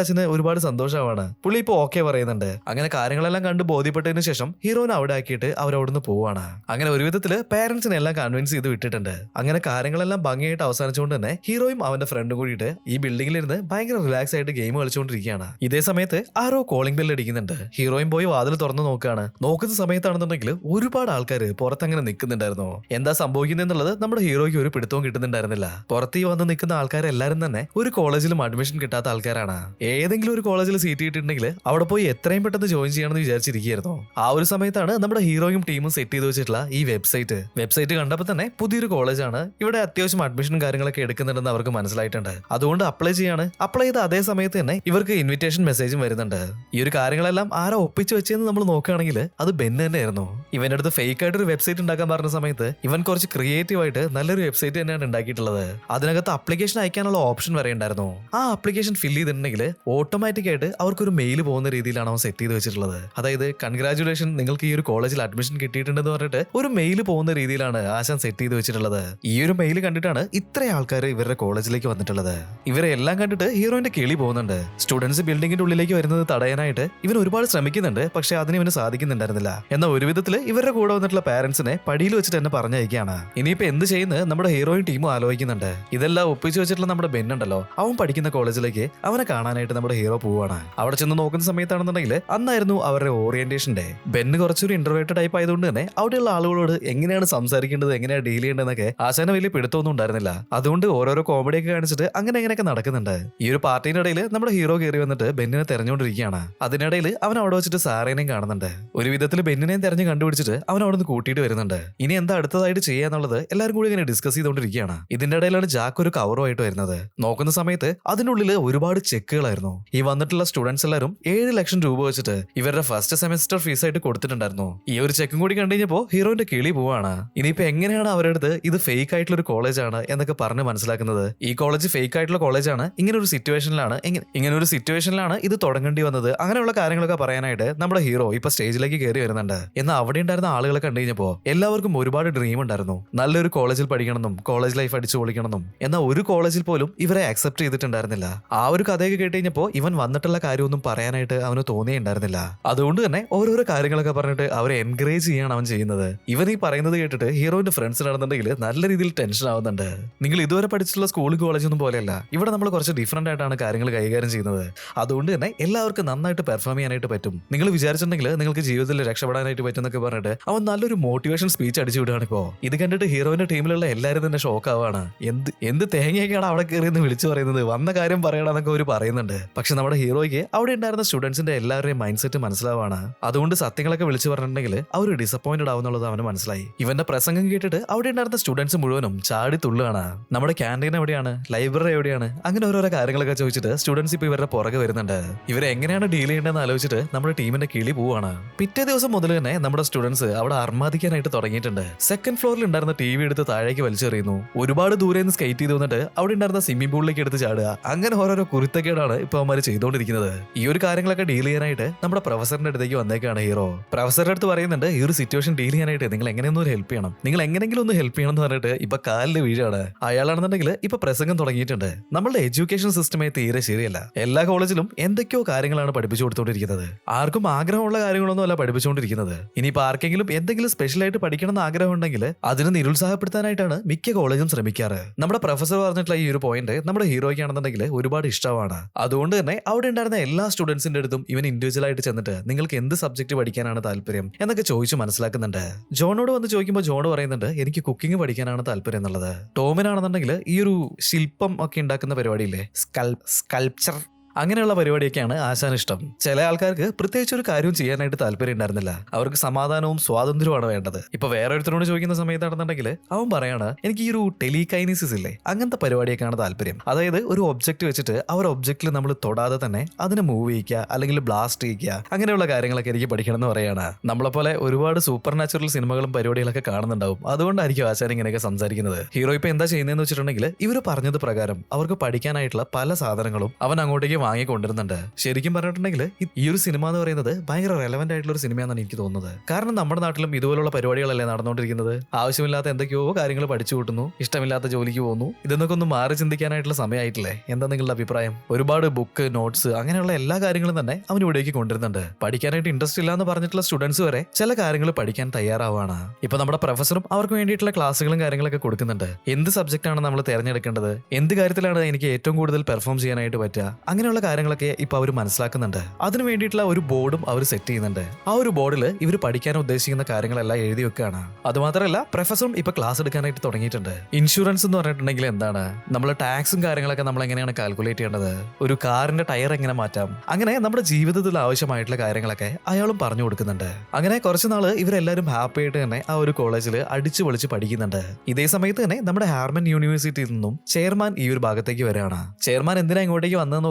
അച്ഛന് ഒരുപാട് സന്തോഷമാണ്. പുള്ളി ഇപ്പൊ ഓക്കെ പറയുന്നുണ്ട്. അങ്ങനെ കാര്യങ്ങളെല്ലാം കണ്ട് ബോധ്യപ്പെട്ടതിന് ശേഷം ഹീറോനെ അവിടെ ആക്കിയിട്ട് അവരവിടുന്ന് പോവാണ്. അങ്ങനെ ഒരു വിധത്തിൽ പേരൻസിനെല്ലാം കൺവിൻസ് ചെയ്ത് വിട്ടിട്ടുണ്ട്. അങ്ങനെ കാര്യങ്ങളെല്ലാം ഭംഗിയായിട്ട് അവസാനിച്ചുകൊണ്ട് തന്നെ ഹീറോയും അവന്റെ ഫ്രണ്ടും കൂടിയിട്ട് ഈ ബിൽഡിംഗിൽ ഇരുന്ന് ഭയങ്കര റിലാക്സ് ആയിട്ട് ഗെയിം കളിച്ചുകൊണ്ടിരിക്കുകയാണ്. ഇതേ സമയത്ത് ആരോ കോളിംഗ് ബെല്ല് അടിക്കുന്നുണ്ട്. ഹീറോയും പോയി വാതിൽ തുറന്നു നോക്കുകയാണ്. നോക്കുന്ന സമയത്താണെന്നുണ്ടെങ്കിൽ ഒരുപാട് ആൾക്കാർ പുറത്തങ്ങനെ നിൽക്കുന്നുണ്ടായിരുന്നു. എന്താ സംഭവിക്കുന്നതെന്നുള്ളത് നമ്മുടെ ഹീറോയ്ക്ക് ഒരു പിടുത്തവും കിട്ടുന്നുണ്ടായിരുന്നില്ല. പുറത്ത് വന്ന് നിൽക്കുന്ന ആൾക്കാരെല്ലാരും തന്നെ ഒരു കോളേജിലും അഡ്മിഷൻ കിട്ടാത്ത ആൾക്കാരാണ്. ഏതെങ്കിലും ഒരു കോളേജിൽ സീറ്റ് കിട്ടിയിട്ടുണ്ടെങ്കിൽ അവിടെ പോയി എത്രയും പെട്ടെന്ന് ജോയിൻ ചെയ്യണമെന്ന് വിചാരിച്ചിരിക്കുകയായിരുന്നു. ആ ഒരു സമയത്താണ് നമ്മുടെ ഹീറോയും ടീമും സെറ്റ് ചെയ്ത് വെച്ചിട്ടുള്ള ഈ വെബ്സൈറ്റ് വെബ്സൈറ്റ് കണ്ടപ്പോൾ തന്നെ പുതിയൊരു കോളേജാണ് ഇവിടെ അത്യാവശ്യം അഡ്മിഷൻ കാര്യങ്ങളൊക്കെ എടുക്കുന്നുണ്ടെന്ന് അവർക്ക് മനസ്സിലായിട്ടുണ്ട്. അതുകൊണ്ട് അപ്ലൈ ചെയ്യാണ്. അപ്ലൈ ചെയ്ത അതേ സമയത്ത് തന്നെ ഇവർക്ക് ഇൻവിറ്റേഷൻ മെസ്സേജും വരുന്നുണ്ട്. ഈ ഒരു കാര്യങ്ങളെല്ലാം ആരാ ഒപ്പിച്ചു വെച്ചെന്ന് നമ്മൾ നോക്കുകയാണെങ്കിൽ അത് ബെന്ന് തന്നെയായിരുന്നു. ഇവന്റെ അടുത്ത് ഫേക്ക് ആയിട്ട് ഒരു വെബ്സൈറ്റ് ഉണ്ടാക്കാൻ പറഞ്ഞ സമയത്ത് ഇവൻ കുറച്ച് ക്രിയേറ്റീവ് ആയിട്ട് നല്ലൊരു വെബ്സൈറ്റ് തന്നെയാണ് ഉണ്ടാക്കിയിട്ടുള്ളത്. അതിനകത്ത് അപ്ലിക്കേഷൻ അയക്കാനുള്ള ഓപ്ഷൻ വരെ ഉണ്ടായിരുന്നു ആ ആപ്ലിക്കേഷൻ ഫില്ല് ചെയ്തിട്ടുണ്ടെങ്കിൽ ഓട്ടോമാറ്റിക് ആയിട്ട് അവർക്കൊരു മെയിൽ പോകുന്ന രീതിയിലാണ് അവൻ സെറ്റ് ചെയ്ത് വെച്ചിട്ടുള്ളത്. അതായത് കൺഗ്രാചുലേഷൻ നിങ്ങൾക്ക് ഈ ഒരു കോളേജിൽ അഡ്മിഷൻ കിട്ടിയിട്ടുണ്ടെന്ന് പറഞ്ഞിട്ട് ഒരു മെയിൽ പോകുന്ന രീതിയിലാണ് ആശാൻ സെറ്റ് ചെയ്ത് വെച്ചിട്ടുള്ളത്. ഈ ഒരു മെയിൽ കണ്ടിട്ടാണ് ഇത്ര ആൾക്കാർ ഇവരുടെ കോളേജിലേക്ക് വന്നിട്ടുള്ളത്. ഇവരെ എല്ലാം കണ്ടിട്ട് ഹീറോയിന്റെ കിളി പോകുന്നുണ്ട്. സ്റ്റുഡൻസ് ബിൽഡിംഗിന്റെ ഉള്ളിലേക്ക് വരുന്നത് തടയാനായിട്ട് ഇവൻ ഒരുപാട് ശ്രമിക്കുന്നുണ്ട് പക്ഷെ അതിന് ഇവന് സാധിക്കുന്നുണ്ടായിരുന്നില്ല. എന്നാൽ ഒരു വിധത്തിൽ ഇവരുടെ കൂടെ വന്നിട്ടുള്ള പാരന്റ്സിനെ പടിയിൽ വെച്ചിട്ട് തന്നെ പറഞ്ഞയക്കുകയാണ്. ഇനിയിപ്പോ എന്ത് ചെയ്യുന്നത് നമ്മുടെ ഹീറോയിൻ ടീമും ആലോചിക്കുന്നുണ്ട്. ഇതെല്ലാം ഒപ്പിച്ചു വെച്ചിട്ടുള്ള നമ്മുടെ ബെൻ ഉണ്ടല്ലോ അവൻ പഠിക്കുന്ന കോളേജിലേക്ക് അവനെ കാണാനായിട്ട് നമ്മുടെ ഹീറോ പോവാണ്. അവിടെ ചെന്ന് നോക്കുന്ന സമയത്താണെന്നുണ്ടെങ്കിൽ അന്നായിരുന്നു അവരുടെ ഓറിയന്റേഷൻ ഡേ ബെന്ന് കുറച്ചൊരു ഇന്റർവേറ്റഡ് ടൈപ്പ് ആയതുകൊണ്ട് തന്നെ അവിടെയുള്ള ആളുകളോട് എങ്ങനെയാണ് സംസാരിക്കേണ്ടത് എങ്ങനെയാണ് ഡീൽ ചെയ്യേണ്ടതെന്നൊക്കെ ആശാന വലിയ പിടുത്തമൊന്നും ഉണ്ടായിരുന്നില്ല. അതുകൊണ്ട് ഓരോരോ കോമഡി ഒക്കെ കാണിച്ചിട്ട് അങ്ങനെ എങ്ങനെയൊക്കെ നടക്കുന്നുണ്ട്. ഈ ഒരു പാർട്ടിയുടെ ഇടയിൽ നമ്മുടെ ഹീറോ കയറി വന്നിട്ട് ബെന്നിനെ തെരഞ്ഞുകൊണ്ടിരിക്കുകയാണ്. അതിനിടയിൽ അവൻ അവിടെ വെച്ചിട്ട് സാറേനെയും കാണുന്നുണ്ട്. ഒരു വിധത്തിൽ ബെന്നിനെയും തെരഞ്ഞു കണ്ടുപിടിച്ചിട്ട് അവൻ അവിടെ നിന്ന് കൂട്ടിയിട്ട് വരുന്നുണ്ട്. ഇനി എന്താ അടുത്തതായിട്ട് ചെയ്യാന്നുള്ളത് എല്ലാവരും കൂടി ഇങ്ങനെ ഡിസ്കസ് ചെയ്തുകൊണ്ടിരിക്കുകയാണ്. ഇതിന്റെ ഇടയിലാണ് ജാക്ക് ഒരു കവറുമായിട്ട് വരുന്നത്. നോക്കുന്ന സമയത്ത് അതിനുള്ളിൽ ഒരുപാട് ചെക്കുകളായിരുന്നു. ഈ വന്നിട്ടുള്ള സ്റ്റുഡൻസ് എല്ലാവരും ഏഴ് ലക്ഷം രൂപ വെച്ചിട്ട് ഇവരുടെ ഫസ്റ്റ് സെമസ്റ്റർ ഫീസ് ആയിട്ട് കൊടുത്തിട്ടുണ്ടായിരുന്നു. ഈ ഒരു ചെക്കും കൂടി കണ്ടു ഹീറോന്റെ കിളി പോവാണ്. ഇനിയിപ്പോ എങ്ങനെയാണ് അവരുടെ അടുത്ത് ഇത് ഫേക്ക് ആയിട്ടുള്ള ഒരു കോളേജാണ് എന്നൊക്കെ പറഞ്ഞ് മനസ്സിലാക്കുന്നത്. ഈ കോളേജ് ഫേക്ക് ആയിട്ടുള്ള കോളേജാണ് ഇങ്ങനെ ഒരു സിറ്റുവേഷനിലാണ് ഇങ്ങനെ ഒരു സിറ്റുവേഷനിലാണ് ഇത് തുടങ്ങേണ്ടി വന്നത്. അങ്ങനെയുള്ള കാര്യങ്ങളൊക്കെ പറയാനായിട്ട് നമ്മുടെ ഹീറോ ഇപ്പൊ സ്റ്റേജിലേക്ക് കയറി വരുന്നുണ്ട്. എന്നാൽ അവിടെ ഉണ്ടായിരുന്ന ആളുകളെ കണ്ടു എല്ലാവർക്കും ഒരുപാട് ഡ്രീം ഉണ്ടായിരുന്നു. നല്ലൊരു കോളേജിൽ പഠിക്കണമെന്നും കോളേജ് ലൈഫ് അടിച്ചു പൊളിക്കണമെന്നും എന്നാൽ ഒരു കോളേജിൽ പോലും ഇവരെ അക്സെപ്റ്റ് ചെയ്തിട്ടുണ്ടായിരുന്നില്ല. ആ ഒരു കഥയൊക്കെ കേട്ട് കഴിഞ്ഞപ്പോ ഇവൻ വന്നിട്ടുള്ള കാര്യമൊന്നും പറയാനായിട്ട് അവന് തോന്നിയുണ്ടായിരുന്നില്ല അതുകൊണ്ട് തന്നെ ഓരോരോ കാര്യങ്ങളൊക്കെ പറഞ്ഞിട്ട് അവരെ എൻകറേജ് ചെയ്യാണ് അവൻ ചെയ്യുന്നത്. ഇവൻ ഈ പറയുന്നത് കേട്ടിട്ട് ഹീറോയിന്റെ ഫ്രണ്ട്സ് നടന്നുണ്ടെങ്കിൽ നല്ല രീതിയിൽ ടെൻഷൻ ആവുന്നുണ്ട്. നിങ്ങൾ ഇതുവരെ പഠിച്ചിട്ടുള്ള സ്കൂൾ കോളേജൊന്നും പോലെയല്ല. ഇവിടെ നമ്മൾ കുറച്ച് ഡിഫറെന്റ് ആയിട്ടാണ് കാര്യങ്ങൾ കൈകാര്യം ചെയ്യുന്നത്. അതുകൊണ്ട് തന്നെ എല്ലാവർക്കും നന്നായിട്ട് പെർഫോം ചെയ്യാനായിട്ട് പറ്റും. നിങ്ങൾ വിചാരിച്ചിട്ടുണ്ടെങ്കിൽ നിങ്ങൾക്ക് ജീവിതത്തിൽ രക്ഷപ്പെടാനായിട്ട് പറ്റും എന്നൊക്കെ പറഞ്ഞിട്ട് അവൻ നല്ലൊരു മോട്ടിവേഷൻ സ്പീച്ച് അടിച്ചു വിടുകയാണ് ഇപ്പോ. ഇത് കണ്ടിട്ട് ഹീറോയിന്റെ ടീമിലുള്ള എല്ലാവരും തന്നെ ഷോക്ക് ആവാണ് എന്ത് എന്ത് തേങ്ങയൊക്കെയാണ് അവിടെ കയറിയെന്ന് വിളിച്ചു പറയുന്നത് വന്ന കാര്യം പറയണമെന്നൊക്കെ അവർ പറയുന്നുണ്ട്. പക്ഷെ നമ്മുടെ ഹീറോയ്ക്ക് അവിടെ ഉണ്ടായിരുന്ന സ്റ്റുഡൻസിന്റെ എല്ലാവരുടെയും മൈൻഡ് സെറ്റ് മനസ്സിലാവാണ്. അതുകൊണ്ട് സത്യങ്ങളൊക്കെ വിളിച്ചു പറഞ്ഞിട്ടുണ്ടെങ്കിൽ അവർ ഡിസപ്പോയിന്റഡ് ആവുന്നുള്ളത് അവന് മനസ്സിലായി. ഇവന്റെ പ്രസംഗം കേട്ടിട്ട് അവിടെ ഉണ്ടായിരുന്ന സ്റ്റുഡൻസ് മുഴുവനും ചാടി തുള്ളുകയാണ്. നമ്മുടെ ക്യാന്റീൻ എവിടെയാണ്? ലൈബ്രറി എവിടെയാണ്? അങ്ങനെ ഓരോരോ കാര്യങ്ങളൊക്കെ ചോദിച്ചിട്ട് സ്റ്റുഡൻസ് ഇപ്പൊ ഇവരുടെ പുറകെ വരുന്നുണ്ട്. ഇവരെ എങ്ങനെയാണ് ഡീൽ ചെയ്യേണ്ടതെന്ന് ആലോചിച്ചിട്ട് നമ്മുടെ ടീമിന്റെ കിളി പോവാണ് പിറ്റേ ദിവസം മുതൽ തന്നെ നമ്മുടെ സ്റ്റുഡൻസ് അവിടെ അർമാദിക്കാനായിട്ട് തുടങ്ങിയിട്ടുണ്ട്. സെക്കൻഡ് ഫ്ലോറിൽ ഉണ്ടായിരുന്ന ടി വി എടുത്ത് താഴേക്ക് വലിച്ചെറിയുന്നു. ഒരുപാട് ദൂരെ നിന്ന് സ്കേറ്റ് ചെയ്ത് വന്നിട്ട് അവിടെ ഉണ്ടായിരുന്ന സ്വിമ്മിംഗ് പൂളിലേക്ക് എടുത്ത് ചാടുക. അങ്ങനെ ഓരോരോ കുരുത്തക്കേടാണ് ഇപ്പൊ അവന്മാർ ചെയ്തുകൊണ്ടിരിക്കുന്നത് ഈ ഒരു കാര്യങ്ങളൊക്കെ ഡീൽ ചെയ്യാനായിട്ട് നമ്മുടെ പ്രൊഫസറിന്റെ അടുത്തേക്ക് വന്നേക്കാണ് ഹീറോ. പ്രൊഫസറുടെ അടുത്ത് പറയുന്നുണ്ട് ഈ ഒരു സിറ്റുവേഷൻ ഡീൽ ചെയ്യാനായിട്ട് നിങ്ങൾ എങ്ങനെയൊന്നും ഒരു ഹെൽപ്പ് ചെയ്യണം. നിങ്ങൾ എങ്ങനെങ്കിലും ഒന്ന് ഹെൽപ്പ് ചെയ്യണം എന്ന് പറഞ്ഞിട്ട് ഇപ്പൊ കാലിൽ വീഴാണ്. അയാളാണെന്നുണ്ടെങ്കിൽ ഇപ്പൊ പ്രസംഗം തുടങ്ങിയിട്ടുണ്ട്. നമ്മുടെ എഡ്യൂക്കേഷൻ സിസ്റ്റമേ തീരെ ശരിയല്ല. എല്ലാ കോളേജിലും എന്തൊക്കെയോ കാര്യങ്ങളാണ് പഠിപ്പിച്ചു കൊടുത്തോണ്ടിരിക്കുന്നത്. ആർക്കും ആഗ്രഹമുള്ള കാര്യങ്ങളൊന്നും അല്ല പഠിപ്പിച്ചുകൊണ്ടിരിക്കുന്നത്. ഇനിയിപ്പോ ആർക്കെങ്കിലും എന്തെങ്കിലും സ്പെഷ്യലായിട്ട് പഠിക്കണം എന്ന് ആഗ്രഹം ഉണ്ടെങ്കിൽ അതിനെ നിരുത്സാഹപ്പെടുത്താനായിട്ടാണ് മിക്ക കോളേജും ശ്രമിക്കാറ്. നമ്മുടെ പ്രൊഫസർ പറഞ്ഞിട്ടുള്ള ഈ ഒരു പോയിന്റ് നമ്മുടെ ഹീറോയ്ക്കാണെന്നുണ്ടെങ്കിൽ ഒരുപാട് ഇഷ്ടമാണ് അതുകൊണ്ട് തന്നെ അവിടെ ഉണ്ടായിരുന്ന എല്ലാ സ്റ്റുഡൻസിന്റെ അടുത്തും ഇവൻ ഇൻഡിവിജ്വൽ ആയിട്ട് ചെന്നിട്ട് നിങ്ങൾക്ക് എന്ത് സബ്ജക്ട് പഠിക്കാനാണ് താല്പര്യം എന്നൊക്കെ ചോദിച്ചു മനസ്സിലാക്കുന്നുണ്ട്. ജോണോട് വന്ന് ചോദിക്കുമ്പോൾ ജോൺ പറയുന്നുണ്ട് എനിക്ക് കുക്കിംഗ് പഠിക്കാനാണ് താല്പര്യം എന്നുള്ളത്. ടോമിനാണെന്നുണ്ടെങ്കിൽ ഈ ഒരു ശില്പം ഒക്കെ ഉണ്ടാക്കുന്ന പരിപാടിയില്ലേ? സ്കൽ സ്കൾപ്ചർ അങ്ങനെയുള്ള പരിപാടിയൊക്കെയാണ് ആശാൻ ഇഷ്ടം ചില ആൾക്കാർക്ക് പ്രത്യേകിച്ച് ഒരു കാര്യവും ചെയ്യാനായിട്ട് താല്പര്യം ഉണ്ടായിരുന്നില്ല. അവർക്ക് സമാധാനവും സ്വാതന്ത്ര്യവുമാണ് വേണ്ടത്. ഇപ്പൊ വേറെ ഒരുത്തരോട് ചോദിക്കുന്ന സമയത്താണെന്നുണ്ടെങ്കിൽ അവൻ പറയാണ് എനിക്ക് ഈ ഒരു ടെലികൈനിസിസ് ഇല്ലേ? അങ്ങനത്തെ പരിപാടിയൊക്കെയാണ് താല്പര്യം. അതായത് ഒരു ഒബ്ജക്റ്റ് വെച്ചിട്ട് ആ ഒരു ഒബ്ജക്റ്റിൽ നമ്മൾ തൊടാതെ തന്നെ അതിനെ മൂവ് ചെയ്യിക്കുക അല്ലെങ്കിൽ ബ്ലാസ്റ്റ് ചെയ്യിക്കുക അങ്ങനെയുള്ള കാര്യങ്ങളൊക്കെ എനിക്ക് പഠിക്കണം എന്ന് പറയാണ്. നമ്മളെ പോലെ ഒരുപാട് സൂപ്പർ നാച്ചുറൽ സിനിമകളും പരിപാടികളൊക്കെ കാണുന്നുണ്ടാവും. അതുകൊണ്ടായിരിക്കും ആശാൻ ഇങ്ങനെയൊക്കെ സംസാരിക്കുന്നത്. ഹീറോ ഇപ്പൊ എന്താ ചെയ്യുന്നതെന്ന് വെച്ചിട്ടുണ്ടെങ്കിൽ ഇവർ പറഞ്ഞത് പ്രകാരം അവർക്ക് പഠിക്കാനായിട്ടുള്ള പല സാധനങ്ങളും അവൻ അങ്ങോട്ടേക്ക് വാങ്ങിക്കൊണ്ടിരുന്നുണ്ട്. ശരിക്കും പറഞ്ഞിട്ടുണ്ടെങ്കിൽ ഈ- ഒരു സിനിമ എന്ന് പറയുന്നത് ഭയങ്കര റെലവെന്റ് ആയിട്ടുള്ള ഒരു സിനിമയാണെന്നാണ് എനിക്ക് തോന്നുന്നത്. കാരണം നമ്മുടെ നാട്ടിലും ഇതുപോലുള്ള പരിപാടികളല്ലേ നടന്നുകൊണ്ടിരിക്കുന്നത്? ആവശ്യമില്ലാത്ത എന്തൊക്കെയോ കാര്യങ്ങൾ പഠിച്ചു കൂട്ടുന്നു ഇഷ്ടമില്ലാത്ത ജോലിക്ക് പോകുന്നു. ഇതെന്നൊക്കെ ഒന്ന് മാറി ചിന്തിക്കാനായിട്ടുള്ള സമയമായിട്ടില്ലേ? എന്താ നിങ്ങളുടെ അഭിപ്രായം? ഒരുപാട് ബുക്ക് നോട്ട്സ് അങ്ങനെയുള്ള എല്ലാ കാര്യങ്ങളും തന്നെ അവൻ ഇവിടേക്ക് കൊണ്ടുവരുന്നുണ്ട്. പഠിക്കാനായിട്ട് ഇൻട്രസ്റ്റ് ഇല്ല എന്ന് പറഞ്ഞിട്ടുള്ള സ്റ്റുഡൻസ് വരെ ചില കാര്യങ്ങൾ പഠിക്കാൻ തയ്യാറാവാണ് ഇപ്പൊ നമ്മുടെ പ്രൊഫസറും അവർക്ക് വേണ്ടിയിട്ടുള്ള ക്ലാസ്സുകളും കാര്യങ്ങളൊക്കെ കൊടുക്കുന്നുണ്ട്. എന്ത് സബ്ജക്റ്റ് ആണ് നമ്മൾ തിരഞ്ഞെടുക്കേണ്ടത്? എന്ത് കാര്യത്തിലാണ് എനിക്ക് ഏറ്റവും കൂടുതൽ പെർഫോം ചെയ്യാനായിട്ട് പറ്റുക? അങ്ങനെയുള്ള കാര്യങ്ങളൊക്കെ ഇപ്പൊ അവർ മനസ്സിലാക്കുന്നുണ്ട്. അതിനു വേണ്ടിയിട്ടുള്ള ഒരു ബോർഡും അവർ സെറ്റ് ചെയ്യുന്നുണ്ട്. ആ ഒരു ബോർഡിൽ ഇവർ പഠിക്കാൻ ഉദ്ദേശിക്കുന്ന കാര്യങ്ങളെല്ലാം എഴുതി വെക്കുകയാണ്. അതുമാത്രമല്ല പ്രൊഫസറും ഇപ്പൊ ക്ലാസ് എടുക്കാനായിട്ട് തുടങ്ങിയിട്ടുണ്ട്. ഇൻഷുറൻസ് എന്ന് പറഞ്ഞിട്ടുണ്ടെങ്കിൽ എന്താണ്? നമ്മൾ ടാക്സും കാര്യങ്ങളൊക്കെ നമ്മൾ എങ്ങനെയാണ് കാൽക്കുലേറ്റ് ചെയ്യേണ്ടത്? ഒരു കാറിന്റെ ടയർ എങ്ങനെ മാറ്റാം? അങ്ങനെ നമ്മുടെ ജീവിതത്തിൽ ആവശ്യമായിട്ടുള്ള കാര്യങ്ങളൊക്കെ അയാളും പറഞ്ഞു കൊടുക്കുന്നുണ്ട്. അങ്ങനെ കുറച്ച് നാൾ ഇവരെല്ലാവരും ഹാപ്പി ആയിട്ട് തന്നെ ആ ഒരു കോളേജിൽ അടിച്ചു പൊളിച്ച് പഠിക്കുന്നുണ്ട്. ഇതേ സമയത്ത് തന്നെ നമ്മുടെ ഹാർമൻ യൂണിവേഴ്സിറ്റിയിൽ നിന്നും ചെയർമാൻ ഈ ഒരു ഭാഗത്തേക്ക് വരികയാണ്. ചെയർമാൻ എന്തിനാ ഇങ്ങോട്ടേക്ക് വന്നത്